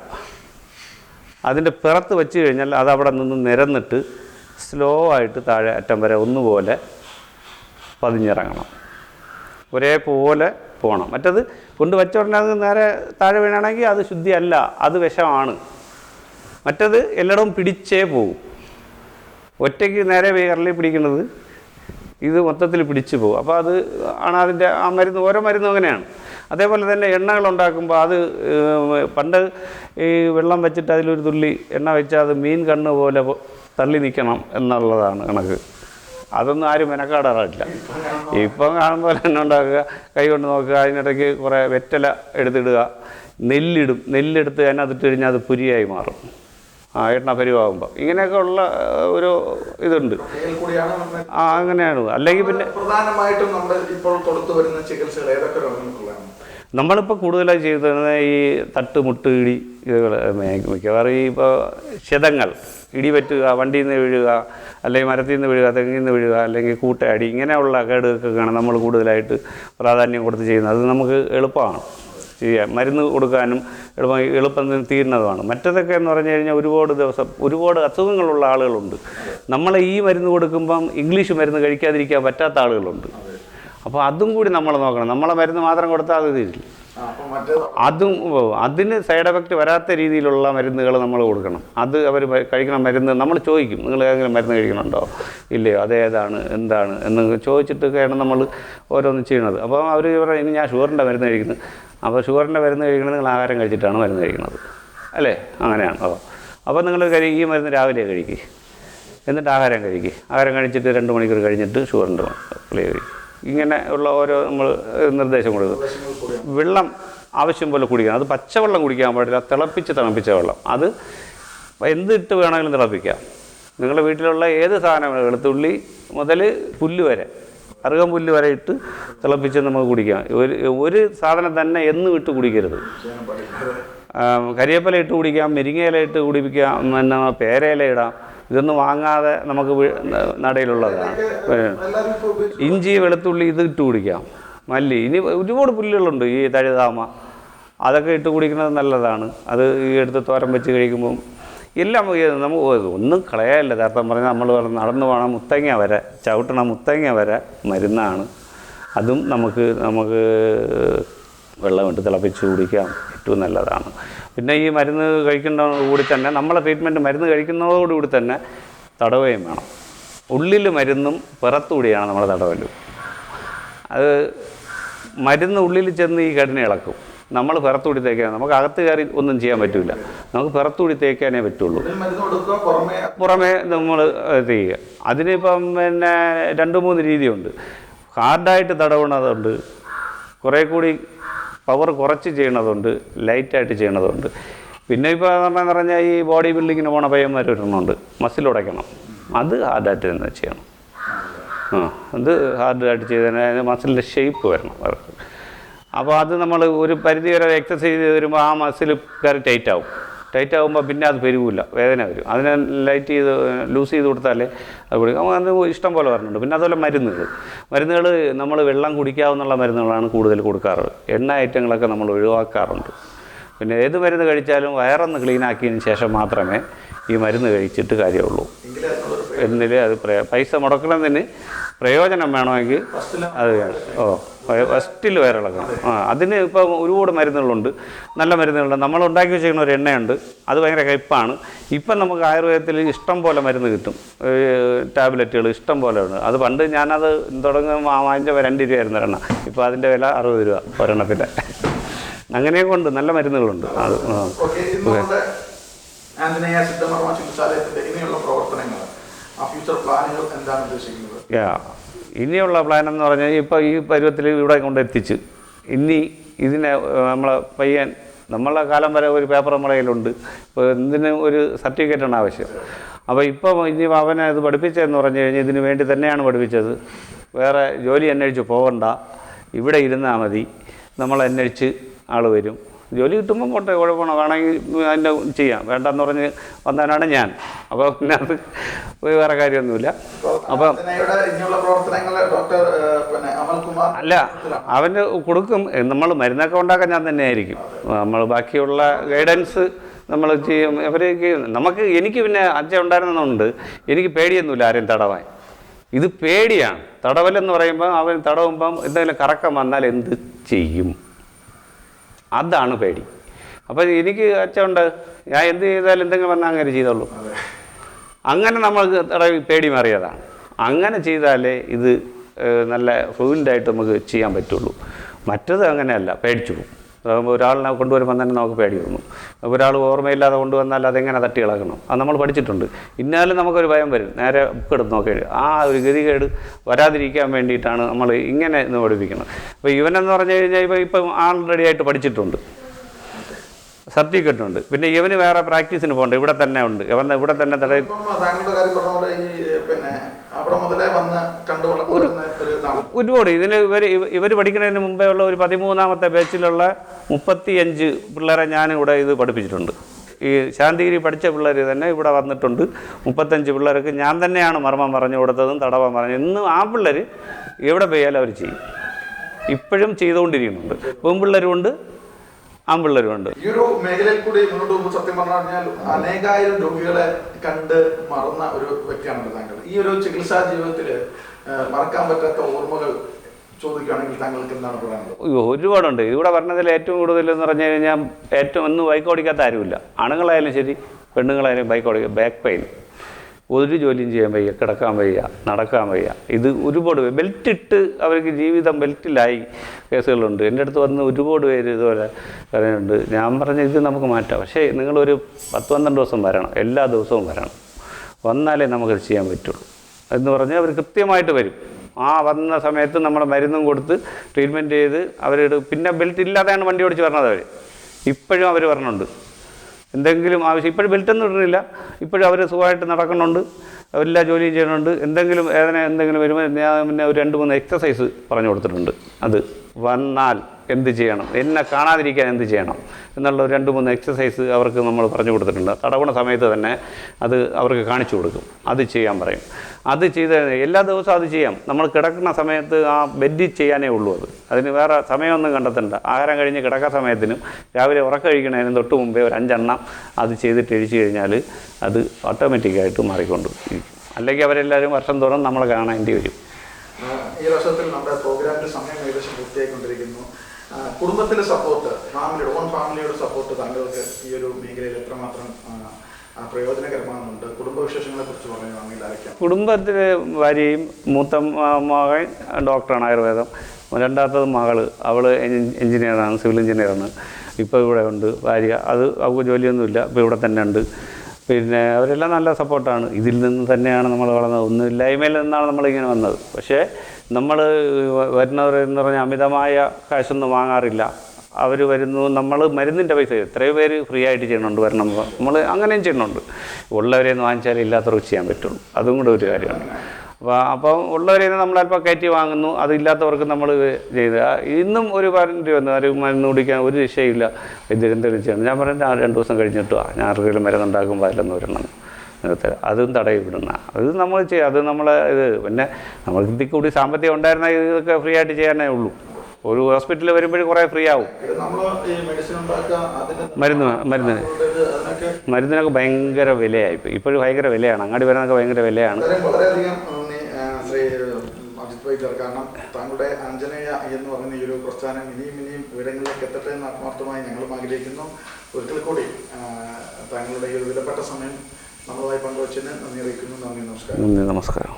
B: അതിന്റെ പിറത്ത് വെച്ച് കഴിഞ്ഞാൽ അത് അവിടെ നിന്ന് നിരന്നിട്ട് സ്ലോ ആയിട്ട് താഴെ അറ്റം വരെ ഒന്നുപോലെ പതിഞ്ഞിറങ്ങണം. ഒരേപോലെ പോകണം. മറ്റത് കൊണ്ട് വെച്ചോടനെ അത് നേരെ താഴെ വീണാണെങ്കിൽ അത് ശുദ്ധിയല്ല അത് വിഷമാണ്. മറ്റത് എല്ലായിടവും പിടിച്ചേ പോകും ഒറ്റയ്ക്ക് നേരെ വിരലിൽ പിടിക്കുന്നത് ഇത് മൊത്തത്തിൽ പിടിച്ചു പോകും. അപ്പോൾ അത് ആണ് അതിന്റെ ആ മരുന്ന് ഓരോ മരുന്നും അങ്ങനെയാണ്. അതേപോലെ തന്നെ എണ്ണകൾ ഉണ്ടാക്കുമ്പോൾ അത് പണ്ട് ഈ വെള്ളം വെച്ചിട്ട് അതിലൊരു തുള്ളി എണ്ണ വെച്ചാൽ അത് മീൻ കണ്ണ് പോലെ തള്ളി നിൽക്കണം എന്നുള്ളതാണ് കണക്ക്. അതൊന്നും ആരും മെനക്കാടാറില്ല. ഇപ്പം കാണുമ്പോൾ തന്നെ ഉണ്ടാക്കുക കൈ കൊണ്ട് നോക്കുക അതിനിടയ്ക്ക് കുറേ വെറ്റല എടുത്തിടുക. നെല്ലിടും. നെല്ലെടുത്ത് അതിനകത്തിട്ട് കഴിഞ്ഞാൽ അത് പുരിയായി മാറും. ആ എണ്ണ പരിവാകുമ്പോൾ. ഇങ്ങനെയൊക്കെ ഉള്ള ഒരു ഇതുണ്ട്. ആ അങ്ങനെയാണ്. അല്ലെങ്കിൽ പിന്നെ
A: പ്രധാനമായിട്ടും നമ്മൾ ഇപ്പോൾ കൊടുത്തു വരുന്ന ചികിത്സകൾ ഏതൊക്കെ
B: നമ്മളിപ്പോൾ കൂടുതലായി ചെയ്യുന്നത് ഈ തട്ട് മുട്ട് ഇടി ഇതുകൾ മിക്കവാറും ഈ ഇപ്പോൾ ക്ഷതങ്ങൾ. ഇടി പറ്റുക വണ്ടിയിൽ നിന്ന് വീഴുക അല്ലെങ്കിൽ മരത്തിൽ നിന്ന് വീഴുക തെങ്ങിൽ നിന്ന് വീഴുക അല്ലെങ്കിൽ കൂട്ടയടി ഇങ്ങനെയുള്ള കേടുകൾക്കൊക്കെയാണ് നമ്മൾ കൂടുതലായിട്ട് പ്രാധാന്യം കൊടുത്ത് ചെയ്യുന്നത്. അത് നമുക്ക് എളുപ്പമാണ്. ചെയ്യാൻ മരുന്ന് കൊടുക്കാനും എളുപ്പം എളുപ്പം തീരുന്നതുമാണ്. മറ്റതൊക്കെ എന്ന് പറഞ്ഞു കഴിഞ്ഞാൽ ഒരുപാട് ദിവസം ഒരുപാട് അസുഖങ്ങളുള്ള ആളുകളുണ്ട്. നമ്മളെ ഈ മരുന്ന് കൊടുക്കുമ്പം ഇംഗ്ലീഷ് മരുന്ന് കഴിക്കാതിരിക്കാൻ പറ്റാത്ത ആളുകളുണ്ട്. അപ്പോൾ അതും കൂടി നമ്മൾ നോക്കണം. നമ്മളെ മരുന്ന് മാത്രം കൊടുത്താൽ അത് തീരില്ല അതും അതിന് സൈഡ് എഫക്റ്റ് വരാത്ത രീതിയിലുള്ള മരുന്നുകൾ നമ്മൾ കൊടുക്കണം. അത് അവർ കഴിക്കണം മരുന്ന് നമ്മൾ ചോദിക്കും. നിങ്ങൾ ഏതെങ്കിലും മരുന്ന് കഴിക്കണുണ്ടോ? ഇല്ലയോ? അതേതാണ് എന്താണ്? എന്ന് ചോദിച്ചിട്ടൊക്കെയാണ് നമ്മൾ ഓരോന്ന് ചെയ്യണത് അപ്പോൾ അവർ പറയും "ഇനി ഞാൻ ഷുഗറിന്റെ മരുന്ന് കഴിക്കുന്നത് അപ്പോൾ ഷുഗറിന്റെ മരുന്ന് കഴിക്കുന്നത് നിങ്ങൾ ആഹാരം കഴിച്ചിട്ടാണ് മരുന്ന് കഴിക്കുന്നത്. അല്ലേ? അങ്ങനെയാണ്. ഓ അപ്പോൾ നിങ്ങൾ കഴി ഈ മരുന്ന് രാവിലെ കഴിക്കുക എന്നിട്ട് ആഹാരം കഴിക്കുക ആഹാരം കഴിച്ചിട്ട് രണ്ട് മണിക്കൂർ കഴിഞ്ഞിട്ട് ഷുഗറിന്റെ ഗുളിക കഴിക്കും. ഇങ്ങനെ ഉള്ള ഓരോ നമ്മൾ നിർദ്ദേശം കൊടുക്കും. വെള്ളം ആവശ്യം പോലെ കുടിക്കണം. അത് പച്ചവെള്ളം കുടിക്കാൻ പാടില്ല. തിളപ്പിച്ച് തിളപ്പിച്ച വെള്ളം. അത് എന്തിട്ട് വേണമെങ്കിലും തിളപ്പിക്കാം. നിങ്ങളുടെ വീട്ടിലുള്ള ഏത് സാധനം വെളുത്തുള്ളി മുതൽ പുല്ല് വരെ അറുകം പുല്ല് വരെ ഇട്ട് തിളപ്പിച്ച് നമുക്ക് കുടിക്കാം. ഒരു ഒരു സാധനം തന്നെ എന്നും ഇട്ട് കുടിക്കരുത്. കരിയപ്പല ഇട്ട് കുടിക്കാം മെരിങ്ങയില ഇട്ട് കുടിപ്പിക്കാം പിന്നെ പേരയില ഇടാം. ഇതൊന്നും വാങ്ങാതെ നമുക്ക് നടയിലുള്ളതാണ്. ഇഞ്ചി വെളുത്തുള്ളി ഇത് ഇട്ട് കുടിക്കാം. മല്ലി. ഇനി ഒരുപാട് പുല്ലുകളുണ്ട് ഈ തഴുതാമ. അതൊക്കെ ഇട്ട് കുടിക്കുന്നത് നല്ലതാണ്. അത് ഈ എടുത്ത് തോരൻ വെച്ച് കഴിക്കുമ്പം എല്ലാം നമുക്ക് ഒന്നും കളയാനില്ല നേരത്തെ പറഞ്ഞാൽ നമ്മൾ നടന്നു പോകണം മുത്തങ്ങ വരെ ചവിട്ടണ മുത്തങ്ങ വരെ മരുന്നാണ്. അതും നമുക്ക് നമുക്ക് വെള്ളമിട്ട് തിളപ്പിച്ച് കുടിക്കാം. ഏറ്റവും നല്ലതാണ്. പിന്നെ ഈ മരുന്ന് കഴിക്കുന്നതോടുകൂടി തന്നെ നമ്മളെ ട്രീറ്റ്മെന്റ് മരുന്ന് കഴിക്കുന്നതോടുകൂടി തന്നെ തടവുകയും വേണം. ഉള്ളിൽ മരുന്നും പുറത്തുകൂടിയാണ് നമ്മളെ തടവലും അത് മരുന്ന് ഉള്ളിൽ ചെന്ന് ഈ കടിനെ ഇളക്കും. നമ്മൾ പുറത്തുകൂടി തേക്കാൻ നമുക്ക് അകത്ത് കയറി ഒന്നും ചെയ്യാൻ പറ്റില്ല നമുക്ക് പുറത്തുകൂടി തേക്കാനേ പറ്റുള്ളൂ.
A: പുറമേ
B: നമ്മൾ ചെയ്യുക. അതിനിപ്പം പിന്നെ രണ്ട് മൂന്ന് രീതിയുണ്ട്. ഹാർഡായിട്ട് തടവണതുണ്ട് കുറേ കൂടി പവർ കുറച്ച് ചെയ്യണതുണ്ട് ലൈറ്റായിട്ട് ചെയ്യണതുണ്ട്. പിന്നെ ഇപ്പോൾ പറഞ്ഞാൽ പറഞ്ഞാൽ ഈ ബോഡി ബിൽഡിങ്ങിന് പോണ പയ്യന്മാർ ഒരെണ്ണമുണ്ട്. മസിൽ ഉടയ്ക്കണം. അത് ഹാർഡായിട്ട് തന്നെ ചെയ്യണം. ആ അത് ഹാർഡായിട്ട് അതിന് മസിലിന്റെ ഷേപ്പ് വരണം അപ്പോൾ അത് നമ്മൾ ഒരു പരിധി വരെ എക്സസൈസ് ചെയ്ത് വരുമ്പോൾ ആ മസിൽ കയറി ടൈറ്റ് ആവും. ടൈറ്റ് ആകുമ്പോൾ പിന്നെ അത് പെരുകില്ല വേദന വരും. അതിനെ ലൈറ്റ് ചെയ്ത് ലൂസ് ചെയ്ത് കൊടുത്താലേ അത് കുടിക്കും അത് ഇഷ്ടം പോലെ പറഞ്ഞിട്ടുണ്ട് പിന്നെ അതുപോലെ മരുന്നുകൾ. മരുന്നുകൾ നമ്മൾ വെള്ളം കുടിക്കാവുന്നുള്ള മരുന്നുകളാണ് കൂടുതൽ കൊടുക്കാറ്. എണ്ണ ഐറ്റങ്ങളൊക്കെ നമ്മൾ ഒഴിവാക്കാറുണ്ട്. പിന്നെ ഏത് മരുന്ന് കഴിച്ചാലും വയറൊന്ന് ക്ലീനാക്കിയതിന് ശേഷം മാത്രമേ ഈ മരുന്ന് കഴിച്ചിട്ട് കാര്യമുള്ളൂ. എന്നിലേ അത് പൈസ മുടക്കണതിന് പ്രയോജനം വേണമെങ്കിൽ അത് വേണം. ഓ. ഫസ്റ്റിൽ വയറിളക്കണം ആ അതിന് ഇപ്പം ഒരുപാട് മരുന്നുകളുണ്ട്. നല്ല മരുന്നുകളുണ്ട്. നമ്മൾ ഉണ്ടാക്കി വെച്ചിരിക്കുന്ന ഒരു എണ്ണയുണ്ട്. അത് ഭയങ്കര കയ്പ്പാണ് ഇപ്പം നമുക്ക് ആയുർവേദത്തിൽ ഇഷ്ടം പോലെ മരുന്ന് കിട്ടും. ടാബ്ലറ്റുകൾ ഇഷ്ടം പോലെ ഉണ്ട്. അത് പണ്ട് ഞാനത് തുടങ്ങുമ്പോൾ വാങ്ങിച്ച രണ്ട് രൂപയായിരുന്നു ഒരെണ്ണം. ഇപ്പോൾ അതിന്റെ വില അറുപത് രൂപ ഒരെണ്ണത്തിന്റെ. അങ്ങനെ കൊണ്ട് നല്ല മരുന്നുകളുണ്ട്. അത്
A: ചികിത്സാലയത്തിന്റെ ഇനിയുള്ള പ്രവർത്തനങ്ങൾ ആ ഫ്യൂച്ചർ പ്ലാനുകൾ എന്താണ് ഉദ്ദേശിക്കുന്നത്?
B: ഇനിയുള്ള പ്ലാൻ എന്ന് പറഞ്ഞാൽ ഇപ്പോൾ ഈ പരുവത്തിൽ ഇവിടെ കൊണ്ടെത്തിച്ച് ഇനി ഇതിനെ നമ്മളെ പയ്യൻ നമ്മളെ കാലം വരെ ഒരു പേപ്പർ നമ്മുടെ കയ്യിലുണ്ട് ഇപ്പോൾ എന്തിന് ഒരു സർട്ടിഫിക്കറ്റാണ് ആവശ്യം. അപ്പോൾ ഇപ്പം ഇനി അവനെ അത് പഠിപ്പിച്ചതെന്ന് പറഞ്ഞു കഴിഞ്ഞാൽ ഇതിന് വേണ്ടി തന്നെയാണ് പഠിപ്പിച്ചത്. വേറെ ജോലി അന്വേഷിച്ച് പോകണ്ട ഇവിടെ ഇരുന്നാൽ മതി. നമ്മൾ അന്വേഷിച്ച് ആൾ വരും. ജോലി കിട്ടുമ്പോൾ പോട്ടെ കുഴപ്പമാണ് വേണമെങ്കിൽ അതിന്റെ ചെയ്യാം. വേണ്ടെന്ന് പറഞ്ഞ് വന്നവനാണ് ഞാൻ. അപ്പോൾ പിന്നെ അത് വേറെ കാര്യമൊന്നുമില്ല. അപ്പം അല്ല അവന് കൊടുക്കും. നമ്മൾ മരുന്നൊക്കെ ഉണ്ടാക്കാൻ ഞാൻ തന്നെ ആയിരിക്കും നമ്മൾ ബാക്കിയുള്ള ഗൈഡൻസ് നമ്മൾ ചെയ്യും അവർ നമുക്ക് എനിക്ക് പിന്നെ അച്ഛൻ ഉണ്ടായിരുന്നതുകൊണ്ട് എനിക്ക് പേടിയൊന്നുമില്ല ആരെയും തടവാൻ. ഇത് പേടിയാണ്. തടവലെന്ന് പറയുമ്പോൾ അവൻ തടവുമ്പം എന്തെങ്കിലും കറക്കം വന്നാൽ എന്ത് ചെയ്യും? അതാണ് പേടി. അപ്പോൾ എനിക്ക് അച്ഛനുണ്ട് ഞാൻ എന്ത് ചെയ്താലും എന്തെങ്കിലും വന്നാൽ അങ്ങനെ ചെയ്തോളൂ. അങ്ങനെ നമ്മൾ പേടി മാറിയതാണ്. അങ്ങനെ ചെയ്താലേ ഇത് നല്ല ഫ്ലൂവന്റായിട്ട് നമുക്ക് ചെയ്യാൻ പറ്റുള്ളൂ. മറ്റത് അങ്ങനെയല്ല പേടിച്ചു പോകും. ഒരാളിനെ കൊണ്ടുവരുമ്പോൾ തന്നെ നമുക്ക് പേടി തോന്നും. ഒരാൾ ഓർമ്മയില്ലാതെ കൊണ്ടുവന്നാൽ അതെങ്ങനെ തട്ടി ഇളകണം അത് നമ്മൾ പഠിച്ചിട്ടുണ്ട്. ഇന്നാലും നമുക്കൊരു ഭയം വരും. നേരെ ബുക്ക് എടുത്ത് നോക്കി ആ ഒരു ഗതികേട് വരാതിരിക്കാൻ വേണ്ടിയിട്ടാണ് നമ്മൾ ഇങ്ങനെ ഇന്ന് പഠിപ്പിക്കുന്നത്. അപ്പോൾ ഇവനെന്ന് പറഞ്ഞു കഴിഞ്ഞാൽ ഇപ്പോൾ ഇപ്പം ആൾറെഡി ആയിട്ട് പഠിച്ചിട്ടുണ്ട്. സർട്ടിഫിക്കറ്റ് ഉണ്ട് പിന്നെ ഇവന് വേറെ പ്രാക്ടീസിന് പോകണ്ട. ഇവിടെ തന്നെ ഉണ്ട്. ഇവൻ ഇവിടെ തന്നെ തട
A: അവിടെ മുതലേ വന്ന് കണ്ടു
B: ഒരുപാട്. ഇതിന് ഇവർ ഇവർ പഠിക്കുന്നതിന് മുമ്പേ ഉള്ള ഒരു പതിമൂന്നാമത്തെ ബാച്ചിലുള്ള മുപ്പത്തിയഞ്ച് പിള്ളേരെ ഞാൻ ഇവിടെ ഇത് പഠിപ്പിച്ചിട്ടുണ്ട്. ഈ ശാന്തിഗിരി പഠിച്ച പിള്ളേർ തന്നെ ഇവിടെ വന്നിട്ടുണ്ട്. മുപ്പത്തഞ്ച് പിള്ളേർക്ക് ഞാൻ തന്നെയാണ് മർമ്മം പറഞ്ഞു കൊടുത്തതും തടവാൻ പറഞ്ഞു. ഇന്നും ആ പിള്ളേർ എവിടെ പോയാലും അവർ ചെയ്യും. ഇപ്പോഴും ചെയ്തുകൊണ്ടിരിക്കുന്നുണ്ട്. പെൺപിള്ളേരുമുണ്ട് ആൺപിള്ളേരുമുണ്ട്.
A: ഈ ഒരു മേഖലയിൽ കൂടി മുന്നോട്ട് പോകുമ്പോൾ സത്യം പറഞ്ഞു കഴിഞ്ഞാൽ അനേകായിരം രോഗികളെ കണ്ട് മറന്ന ഒരു വ്യക്തിയാണല്ലോ താങ്കൾ. ഈ ഒരു ചികിത്സാ ജീവിതത്തിൽ മറക്കാൻ പറ്റാത്ത ഓർമ്മകൾ ചോദിക്കുകയാണെങ്കിൽ താങ്കൾക്ക് എന്താണ് പറയാനുള്ളത്?
B: അയ്യോ, ഒരുപാടുണ്ട്. ഇവിടെ പറഞ്ഞതിൽ ഏറ്റവും കൂടുതൽ എന്ന് പറഞ്ഞു കഴിഞ്ഞാൽ ഏറ്റവും ഒന്നും ബൈക്ക് ഓടിക്കാത്ത ആരുമില്ല. ആണുങ്ങളായാലും ശരി പെണ്ണുങ്ങളായാലും ബൈക്ക് ഓടിക്കുക ബാക്ക് പെയിൻ ഒരു ജോലിയും ചെയ്യാൻ വയ്യ കിടക്കാൻ വയ്യ നടക്കാൻ വയ്യ. ഇത് ഒരുപാട് ബെൽറ്റ് ഇട്ട് അവർക്ക് ജീവിതം ബെൽറ്റിലായി കേസുകളുണ്ട്. എന്റെ അടുത്ത് വന്ന് ഒരുപാട് പേര് ഇതുപോലെ പറയുന്നുണ്ട്. ഞാൻ പറഞ്ഞ ഇത് നമുക്ക് മാറ്റാം. പക്ഷേ നിങ്ങളൊരു പത്ത് പന്ത്രണ്ട് ദിവസം വരണം. എല്ലാ ദിവസവും വരണം. വന്നാലേ നമുക്കത് ചെയ്യാൻ പറ്റുള്ളൂ. എന്ന് പറഞ്ഞാൽ അവർ കൃത്യമായിട്ട് വരും. ആ വന്ന സമയത്ത് നമ്മൾ മരുന്നും കൊടുത്ത് ട്രീറ്റ്മെന്റ് ചെയ്ത് അവരുടെ പിന്നെ ബെൽറ്റ് ഇല്ലാതെയാണ് വണ്ടി ഓടിച്ച് പറഞ്ഞത് അവർ. ഇപ്പോഴും അവർ വരണുണ്ട്. എന്തെങ്കിലും ആവശ്യം ഇപ്പോഴും ബെൽറ്റൊന്നും ഇടുന്നില്ല. ഇപ്പോഴും അവർ സുഖമായിട്ട് നടക്കുന്നുണ്ട്. എല്ലാ ജോലിയും ചെയ്യുന്നുണ്ട്. എന്തെങ്കിലും വേദന എന്തെങ്കിലും വരുമ്പോൾ ഞാൻ പിന്നെ ഒരു രണ്ട് മൂന്ന് എക്സസൈസ് പറഞ്ഞു കൊടുത്തിട്ടുണ്ട്. അത് വന്നാൽ എന്ത് ചെയ്യണം? എന്നെ കാണാതിരിക്കാൻ എന്ത് ചെയ്യണം? എന്നുള്ള രണ്ട് മൂന്ന് എക്സസൈസ് അവർക്ക് നമ്മൾ പറഞ്ഞു കൊടുത്തിട്ടുണ്ട്. തടവണ സമയത്ത് തന്നെ അത് അവർക്ക് കാണിച്ചു കൊടുക്കും. അത് ചെയ്യാൻ പറയും. അത് ചെയ്ത് എല്ലാ ദിവസവും അത് ചെയ്യാം. നമ്മൾ കിടക്കുന്ന സമയത്ത് ആ ബെഡിൽ ചെയ്യാനേ ഉള്ളൂ അത്. അതിന് വേറെ സമയമൊന്നും കണ്ടെത്തണ്ട. ആഹാരം കഴിഞ്ഞ് കിടക്കാൻ സമയത്തിനും രാവിലെ ഉറക്കം കഴിക്കണതിനും തൊട്ട് മുമ്പേ ഒരു അഞ്ചെണ്ണം അത് ചെയ്തിട്ട് എഴിച്ചു കഴിഞ്ഞാൽ അത് ഓട്ടോമാറ്റിക്കായിട്ട് മാറിക്കൊണ്ട്. അല്ലെങ്കിൽ അവരെല്ലാവരും വർഷം തോറും നമ്മൾ കാണേണ്ടി വരും.
A: ഈ വർഷത്തിൽ നമ്മുടെ പ്രോഗ്രാമിന്റെ സമയം ഏകദേശം ആ, കുടുംബത്തിലെ സപ്പോർട്ട് ഫാമിലിയുടെ ഓൺ ഫാമിലിയുടെ സപ്പോർട്ട് താങ്കൾക്ക് ഈ ഒരു മേഖലയിൽ എത്രമാത്രം ആ, ആ, പ്രയോജനകരമാകുന്നുണ്ട് കുടുംബ വിശേഷങ്ങളെ കുറിച്ച്
B: കുടുംബത്തിൽ ഭാര്യയും മൂത്ത മകൻ ഡോക്ടറാണ് ആയുർവേദം. രണ്ടാമത്തത് മകൾ. അവൾ എഞ്ചിനീയറാണ് സിവിൽ എഞ്ചിനീയറാണ്. ഇപ്പോൾ ഇവിടെ ഉണ്ട്. ഭാര്യ അത് അവൾക്ക് ജോലിയൊന്നുമില്ല. ഇപ്പോൾ ഇവിടെ തന്നെ ഉണ്ട്. പിന്നെ അവരെല്ലാം നല്ല സപ്പോർട്ടാണ് ഇതിൽ നിന്ന് തന്നെയാണ് നമ്മൾ വളർന്നത്. ഒന്നുമില്ലായ്മയിൽ നിന്നാണ് നമ്മളിങ്ങനെ വന്നത്. പക്ഷേ നമ്മൾ വരുന്നവർ എന്ന് പറഞ്ഞാൽ അമിതമായ കാശൊന്നും വാങ്ങാറില്ല. അവർ വരുന്നു നമ്മൾ മരുന്നിന്റെ പൈസ എത്രയോ പേര് ഫ്രീ ആയിട്ട് ചെയ്യണുണ്ട് വരണം. നമ്മൾ അങ്ങനെയും ചെയ്യുന്നുണ്ട്. ഉള്ളവരെ ഒന്ന് വാങ്ങിച്ചാലേ ഇല്ലാത്തവർക്ക് ചെയ്യാൻ പറ്റുള്ളൂ. അതും കൂടെ ഒരു കാര്യമാണ്. അപ്പോൾ അപ്പം ഉള്ളവരെ നമ്മൾ കയറ്റി വാങ്ങുന്നു. അതില്ലാത്തവർക്ക് നമ്മൾ ചെയ്ത്. ഇന്നും ഒരു പാരന്റ് വന്നു. ഒരു മരുന്ന് കുടിക്കാൻ ഒരു രക്ഷയില്ല ഇത് എന്തെങ്കിലും ചെയ്യണം. ഞാൻ പറഞ്ഞിട്ട് "ആ, രണ്ട് ദിവസം കഴിഞ്ഞിട്ടുവാ ഞാൻ ആർക്കെങ്കിലും മരുന്നുണ്ടാക്കുമ്പോൾ അതിലൊന്നും വരണം നിർത്തൽ അതും തടയപ്പെടുന്ന അത് നമ്മൾ ചെയ്യുക അത് നമ്മൾ ഇത് പിന്നെ നമുക്ക് ഇതിൽ കൂടി സാമ്പത്തികം ഉണ്ടായിരുന്ന ഇതൊക്കെ ഫ്രീ ആയിട്ട് ചെയ്യാനേ ഉള്ളൂ. ഒരു ഹോസ്പിറ്റലിൽ വരുമ്പോഴും കുറേ ഫ്രീ ആവും. മരുന്ന് മരുന്നിന്
A: ഇത്
B: മരുന്നിനൊക്കെ ഭയങ്കര വിലയായി ഇപ്പോഴും ഭയങ്കര വിലയാണ്. അങ്ങാടി വരുന്നതൊക്കെ ഭയങ്കര വിലയാണ്.
A: ഒരിക്കൽ കൂടി താങ്കളുടെ ഈ ഒരു വിലപ്പെട്ട സമയം നമ്മളുമായി പങ്കുവച്ചതിന് നന്ദി അറിയിക്കുന്നു. നന്ദി നമസ്കാരം.
B: നന്ദി നമസ്കാരം.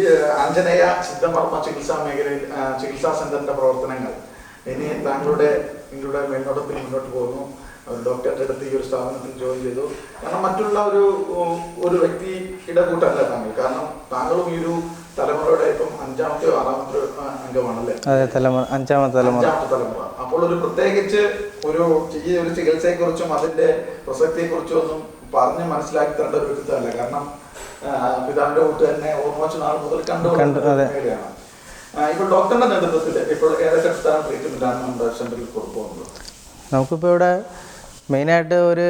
A: ഈ ആഞ്ജനേയ സിദ്ധമർമ്മ ചികിത്സാ മേഖലയിൽ ചികിത്സാ സെന്ററിന്റെ പ്രവർത്തനങ്ങൾ. ഇനി താങ്കളുടെ നിങ്ങളുടെ മേൽനോട്ടത്തിൽ മുന്നോട്ട് പോകുന്നു. ഡോക്ടറുടെ അടുത്ത് ഈ ഒരു സ്ഥാപനത്തിൽ ജോയിൻ ചെയ്തു. കാരണം മറ്റുള്ള ഒരു ഒരു വ്യക്തിയുടെ കൂട്ടല്ല താങ്കൾ. കാരണം താങ്കളും ഈ ഒരു തലമുറയുടെ ഇപ്പം അഞ്ചാമത്തെയോ ആറാമത്തെയോ അംഗമാണല്ലേ?
C: അതെ തലമുറ അഞ്ചാമത്തെ തലമുറ.
A: അഞ്ചാമത്തെ തലമുറ. അപ്പോൾ ഒരു പ്രത്യേകിച്ച് ഒരു ഈ ഒരു ചികിത്സയെക്കുറിച്ചും അതിന്റെ പ്രസക്തിയെക്കുറിച്ചും ഒന്നും പറഞ്ഞ് മനസ്സിലാക്കി തരേണ്ട ഒരു വ്യക്തിത്വമല്ല കാരണം പിതാവിന്റെ കൂട്ട് തന്നെ ഓർമ്മ നാൾ മുതൽ
C: കണ്ടു,
A: കണ്ടു
C: അതെ.
A: മേഖലയാണ് ആ, ഇപ്പോൾ ഡോക്ടറിന്റെ നേതൃത്വത്തിൽ ഇപ്പോൾ ഏതൊക്കെ അടിസ്ഥാന ട്രീറ്റ്മെന്റാണ് നമ്മുടെ സെന്ററിൽ കൊടുക്കുന്നത്
C: നമുക്കിപ്പോൾ ഇവിടെ മെയിനായിട്ട് ഒരു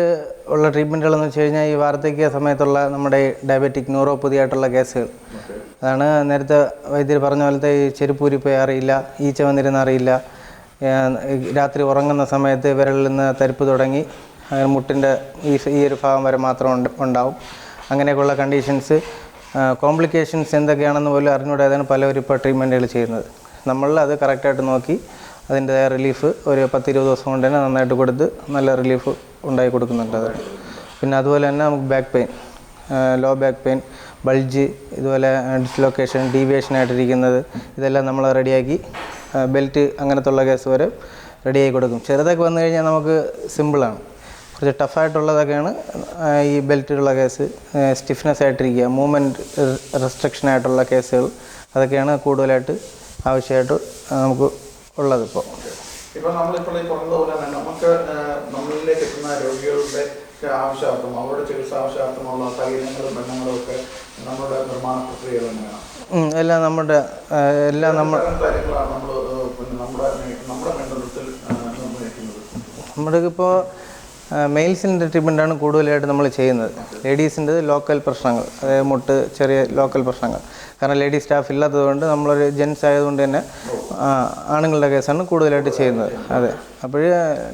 C: ഉള്ള ട്രീറ്റ്മെന്റുകളെന്ന് വെച്ച് കഴിഞ്ഞാൽ ഈ വാർദ്ധക്യ സമയത്തുള്ള നമ്മുടെ ഡയബറ്റിക് ന്യൂറോപ്പതി ആയിട്ടുള്ള കേസുകൾ അതാണ് നേരത്തെ വൈദ്യർ പറഞ്ഞ പോലത്തെ ഈ ചെരുപ്പൂരിപ്പോയി അറിയില്ല ഈച്ച വന്നിരുന്ന അറിയില്ല. രാത്രി ഉറങ്ങുന്ന സമയത്ത് വിരലിൽ നിന്ന് തരിപ്പ് തുടങ്ങി മുട്ടിന്റെ ഈ ഈ ഒരു ഭാഗം വരെ മാത്രം ഉണ്ട് ഉണ്ടാവും. അങ്ങനെയൊക്കെയുള്ള കണ്ടീഷൻസ് കോംപ്ലിക്കേഷൻസ് എന്തൊക്കെയാണെന്ന് പോലും അറിഞ്ഞുകൂടാതാണ് പലവരും ഇപ്പോൾ ട്രീറ്റ്മെന്റുകൾ ചെയ്യുന്നത്. നമ്മൾ അത് കറക്റ്റായിട്ട് നോക്കി അതിന്റെ റിലീഫ് ഒരു പത്തിരുപത് ദിവസം കൊണ്ട് തന്നെ നന്നായിട്ട് കൊടുത്ത് നല്ല റിലീഫ് ഉണ്ടായി കൊടുക്കുന്നുണ്ട് അത്. പിന്നെ അതുപോലെ തന്നെ നമുക്ക് back pain low back pain bulge ഇതുപോലെ ഡിസ്ലൊക്കേഷൻ ഡീവിയേഷൻ ആയിട്ടിരിക്കുന്നത് ഇതെല്ലാം നമ്മൾ റെഡിയാക്കി ബെൽറ്റ് അങ്ങനത്തെ ഉള്ള കേസ് വരെ റെഡിയായി കൊടുക്കും. ചെറുതൊക്കെ വന്നു കഴിഞ്ഞാൽ നമുക്ക് സിമ്പിളാണ് കുറച്ച് ടഫായിട്ടുള്ളതൊക്കെയാണ് ഈ ബെൽറ്റുള്ള കേസ് സ്റ്റിഫ്നെസ് ആയിട്ടിരിക്കുക മൂവ്മെന്റ് റെസ്ട്രിക്ഷൻ ആയിട്ടുള്ള കേസുകൾ അതൊക്കെയാണ് കൂടുതലായിട്ട് ആവശ്യമായിട്ട് നമുക്ക് ഉള്ളത് ഇപ്പോൾ
A: ഇപ്പൊ നമ്മളിപ്പോൾ ഈ പറഞ്ഞതുപോലെ തന്നെ നമുക്ക് നമ്മളിലേക്ക് എത്തുന്ന രോഗികളുടെ ആവശ്യാർത്ഥം അവരുടെ ചികിത്സ ആവശ്യാർത്ഥമുള്ള ബന്ധങ്ങളും ഒക്കെ നമ്മുടെ നിർമ്മാണ പ്രക്രിയ തന്നെയാണ്.
C: എല്ലാം നമ്മുടെ എല്ലാം നമ്മൾ
A: നമ്മുടെ
C: ഇപ്പോൾ മെയിൽസിന്റെ ട്രീറ്റ്മെന്റാണ് കൂടുതലായിട്ട് നമ്മൾ ചെയ്യുന്നത്. ലേഡീസിന്റെ ലോക്കൽ പ്രശ്നങ്ങൾ. അതായത് മുട്ട് ചെറിയ ലോക്കൽ പ്രശ്നങ്ങൾ. കാരണം ലേഡീസ് സ്റ്റാഫ് ഇല്ലാത്തതുകൊണ്ട് നമ്മളൊരു ജെൻസ് ആയതുകൊണ്ട് തന്നെ ആണുങ്ങളുടെ കേസാണ് കൂടുതലായിട്ട് ചെയ്യുന്നത്. അതെ. അപ്പോൾ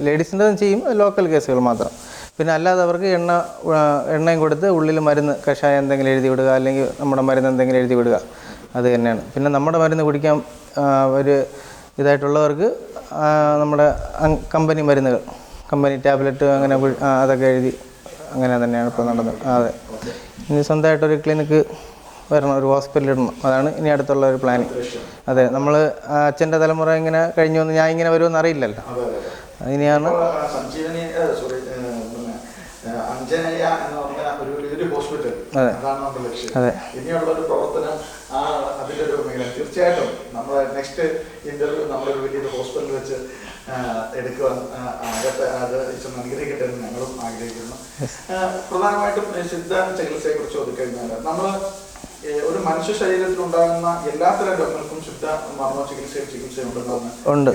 C: ലേഡീസിന്റെതും ചെയ്യും ലോക്കൽ കേസുകൾ മാത്രം. പിന്നെ അല്ലാതെ അവർക്ക് എണ്ണ എണ്ണയും കൊടുത്ത് ഉള്ളിൽ മരുന്ന് കഷായം എന്തെങ്കിലും എഴുതി വിടുക അല്ലെങ്കിൽ നമ്മുടെ മരുന്ന് എന്തെങ്കിലും എഴുതി വിടുക. അത് തന്നെയാണ്. പിന്നെ നമ്മുടെ മരുന്ന് കുടിക്കാൻ ഒരു ഇതായിട്ടുള്ളവർക്ക് നമ്മുടെ കമ്പനി മരുന്നുകൾ കമ്പനി ടാബ്ലറ്റ് അങ്ങനെ അതൊക്കെ എഴുതി അങ്ങനെ തന്നെയാണ് ഇപ്പോൾ നടന്നത്. അതെ. ഇനി സ്വന്തമായിട്ടൊരു ക്ലിനിക്ക് വരണം ഒരു ഹോസ്പിറ്റൽ ഇടണം. അതാണ് ഇനി അടുത്തുള്ള ഒരു പ്ലാനിങ് അതെ നമ്മൾ അച്ഛന്റെ തലമുറ ഇങ്ങനെ കഴിഞ്ഞു വന്ന് ഞാൻ ഇങ്ങനെ വരുമെന്ന് അറിയില്ലല്ലോ. അതിനെയാണ് അതെ. അതെ.
A: ഇനിയുള്ള ഒരു പ്രവർത്തനം ആ അതിന്റെ ഒരു മേഖല തീർച്ചയായിട്ടും. നമ്മൾ നെക്സ്റ്റ് ഇന്റർവ്യൂ നമ്മളൊരു വലിയൊരു ഹോസ്പിറ്റലിൽ വെച്ച് എടുക്കുവാൻ ആകട്ടെ അത് ഈശ്വരൻ അനുഗ്രഹിക്കട്ടെ എന്ന് ഞങ്ങളും ആഗ്രഹിക്കുന്നു. പ്രധാനമായിട്ടും സിദ്ധ ചികിത്സയെ കുറിച്ച് ചോദിക്കഴിഞ്ഞാൽ നമ്മൾ ഒരു മനുഷ്യ ശരീരത്തിൽ ഉണ്ടാകുന്ന എല്ലാത്തരം രോഗങ്ങൾക്കും ശുദ്ധ മർമ്മ ചികിത്സ ചികിത്സയുണ്ടെന്നാണ്
C: ഉണ്ട്.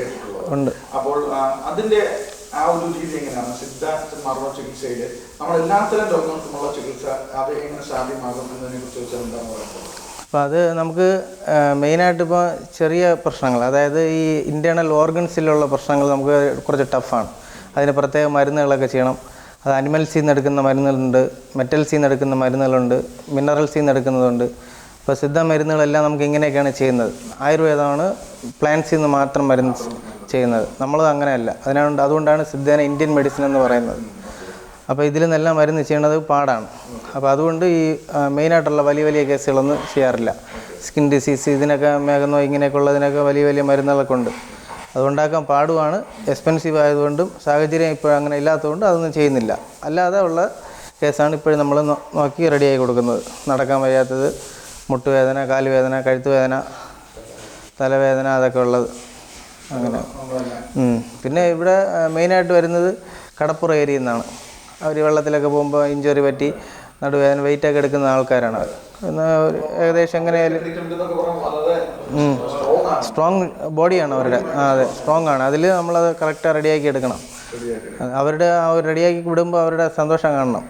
C: ഉണ്ട്.
A: അപ്പോൾ അതിന്റെ ആ ഒരു രീതി എങ്ങനെയാണ്? സിദ്ധ മർമ്മ ചികിത്സയിൽ നമ്മൾ എല്ലാത്തരം രോഗങ്ങൾക്കുമുള്ള ചികിത്സ അത് എങ്ങനെ സാധ്യമാകും എന്നതിനെ കുറിച്ച് ചോദിച്ചാൽ എന്താണ് പറയുന്നത്?
C: അപ്പോൾ അത് നമുക്ക് മെയിനായിട്ട് ഇപ്പോൾ ചെറിയ പ്രശ്നങ്ങൾ അതായത് ഈ ഇന്റേർണൽ ഓർഗൻസിലുള്ള പ്രശ്നങ്ങൾ നമുക്ക് കുറച്ച് ടഫാണ് അതിന് പ്രത്യേക മരുന്നുകളൊക്കെ ചെയ്യണം. അത് അനിമൽസിൽ നിന്ന് എടുക്കുന്ന മരുന്നുകളുണ്ട് മെറ്റൽസിൽ നിന്ന് എടുക്കുന്ന മരുന്നുകളുണ്ട് മിനറൽസിൽ നിന്ന് എടുക്കുന്നതുണ്ട്. ഇപ്പോൾ സിദ്ധ മരുന്നുകളെല്ലാം നമുക്ക് ഇങ്ങനെയൊക്കെയാണ് ചെയ്യുന്നത്. ആയുർവേദമാണ് പ്ലാന്റ്സിൽ നിന്ന് മാത്രം മരുന്ന് ചെയ്യുന്നത്. നമ്മൾ അങ്ങനെയല്ല. അതിനാണ് അതുകൊണ്ടാണ് സിദ്ധേന ഇന്ത്യൻ മെഡിസിൻ എന്ന് പറയുന്നത്. അപ്പോൾ ഇതിൽ നിന്നെല്ലാം മരുന്ന് ചെയ്യണത് പാടാണ്. അപ്പോൾ അതുകൊണ്ട് ഈ മെയിനായിട്ടുള്ള വലിയ വലിയ കേസുകളൊന്നും ചെയ്യാറില്ല. സ്കിൻ ഡിസീസ് ഇതിനൊക്കെ മേഘനോ ഇങ്ങനെയൊക്കെ ഉള്ളതിനൊക്കെ വലിയ വലിയ മരുന്നുകളൊക്കെ ഉണ്ട്. അതുണ്ടാക്കാൻ പാടുമാണ് എക്സ്പെൻസീവ് ആയതുകൊണ്ടും സാഹചര്യം ഇപ്പോൾ അങ്ങനെ ഇല്ലാത്തതുകൊണ്ട് അതൊന്നും ചെയ്യുന്നില്ല. അല്ലാതെ ഉള്ള കേസാണ് ഇപ്പോഴും നമ്മൾ നോക്കി റെഡിയായി കൊടുക്കുന്നത്. നടക്കാൻ വയ്യാത്തത് മുട്ടുവേദന കാലുവേദന കഴുത്ത് വേദന തലവേദന അതൊക്കെ ഉള്ളത്. അങ്ങനെ. പിന്നെ ഇവിടെ മെയിനായിട്ട് വരുന്നത് കടപ്പുറ ഏരിയയിൽ നിന്നാണ് അവർ വെള്ളത്തിലൊക്കെ പോകുമ്പോൾ ഇഞ്ചുറി പറ്റി നടുവേദന വെയിറ്റൊക്കെ എടുക്കുന്ന ആൾക്കാരാണ് അവർ ഏകദേശം എങ്ങനെയായാലും
A: സ്ട്രോങ്
C: ബോഡിയാണ് അവരുടെ. ആ അതെ. സ്ട്രോങ് ആണ്. അതിൽ നമ്മളത് കറക്റ്റ് റെഡിയാക്കി എടുക്കണം. അവരുടെ ആ ഒരു റെഡിയാക്കി വിടുമ്പോൾ അവരുടെ സന്തോഷം കാണണം.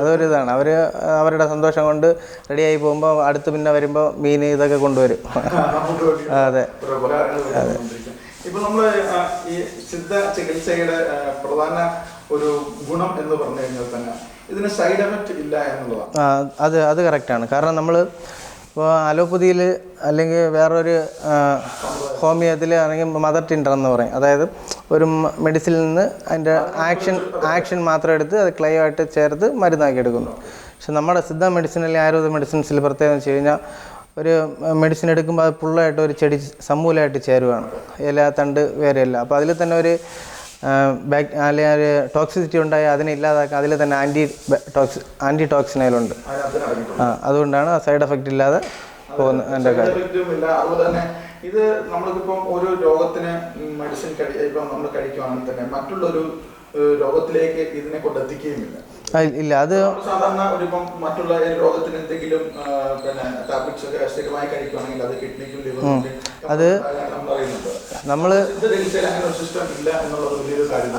C: അതൊരു ഇതാണ്. അവർ അവരുടെ സന്തോഷം കൊണ്ട് റെഡിയായി പോകുമ്പോൾ അടുത്ത് പിന്നെ വരുമ്പോൾ മീൻ ഇതൊക്കെ കൊണ്ടുവരും. അതെ.
A: അതെ. ഇപ്പൊ നമ്മൾ ഈ സിദ്ധ ചികിത്സയുടെ പ്രധാന ഒരു ഗുണം എന്ന് പറഞ്ഞു കഴിഞ്ഞാൽ തന്നെ ഇതിന് സൈഡ് എഫക്റ്റ് ഇല്ല എന്നുള്ളതാണ്.
C: അത് അത് കറക്റ്റാണ് കാരണം നമ്മൾ ഇപ്പോൾ അലോപ്പതിയിൽ അല്ലെങ്കിൽ വേറൊരു ഹോമിയോത്തിൽ ആണെങ്കിൽ മദർ ടിൻഡർ എന്ന് പറയും. അതായത് ഒരു മെഡിസിനിൽ നിന്ന് അതിന്റെ ആക്ഷൻ ആക്ഷൻ മാത്രം എടുത്ത് അത് ക്ലേ ആയിട്ട് ചേർത്ത് മരുന്നാക്കി എടുക്കുന്നു. പക്ഷെ നമ്മുടെ സിദ്ധ മെഡിസിൻ അല്ലെങ്കിൽ ആയുർവേദ മെഡിസിൻസിൽ പ്രത്യേകം വെച്ച് കഴിഞ്ഞാൽ ഒരു മെഡിസിൻ എടുക്കുമ്പോൾ അത് ഫുള്ളായിട്ട് ഒരു ചെടി സമൂലമായിട്ട് ചേരുവാണ്. ഇല തണ്ട് വേറെയല്ല അപ്പോൾ അതിൽ തന്നെ ഒരു അല്ലെങ്കിൽ ടോക്സിസിറ്റി ഉണ്ടായാൽ അതിനെ ഇല്ലാതാക്കാൻ അതിൽ തന്നെ ആന്റി ടോക്സ് ആന്റി ടോക്സിനയിലുണ്ട് ആ അതുകൊണ്ടാണ് സൈഡ് എഫക്റ്റ് ഇല്ലാതെ പോകുന്നത്
A: എന്റെ
C: കാര്യം.
A: ഇത് നമ്മൾക്കിപ്പം ഒരു രോഗത്തിന് മെഡിസിൻ കഴി ഇപ്പം നമ്മൾ കഴിക്കുവാണെങ്കിൽ തന്നെ മറ്റുള്ളൊരു രോഗത്തിലേക്ക് ഇതിനെ കൊണ്ടെത്തിക്കുകയും എത്തിക്കുകയുമില്ല
C: ആ, ഇല്ല അത്
A: സാധാരണ ഒരു ഇപ്പം മറ്റുള്ള ഒരു രോഗത്തിന് എന്തെങ്കിലും പിന്നെ ടാബ്ലറ്റ്സ് ഒക്കെ സ്ഥിരമായി കഴിക്കുകയാണെങ്കിൽ അത് കിഡ്നിക്കും ലിവറിനും
C: അത്
A: നമ്മൾ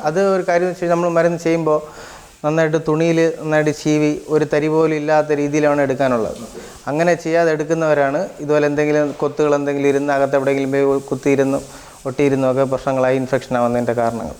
C: അത് ഒരു കാര്യം വെച്ച് കഴിഞ്ഞാൽ നമ്മൾ മരുന്ന് ചെയ്യുമ്പോൾ നന്നായിട്ട് തുണിയിൽ നന്നായിട്ട് ചീവി ഒരു തരി പോലും ഇല്ലാത്ത രീതിയിലാണ് എടുക്കാനുള്ളത്. അങ്ങനെ ചെയ്യാതെ എടുക്കുന്നവരാണ്. ഇതുപോലെ എന്തെങ്കിലും കൊത്തുകൾ എന്തെങ്കിലും ഇരുന്ന് അകത്ത് എവിടെയെങ്കിലും പോയി കുത്തിയിരുന്നും ഒട്ടിയിരുന്നും ഒക്കെ പ്രശ്നങ്ങളായി ഇൻഫെക്ഷൻ ആവുന്നതിന്റെ കാരണങ്ങൾ.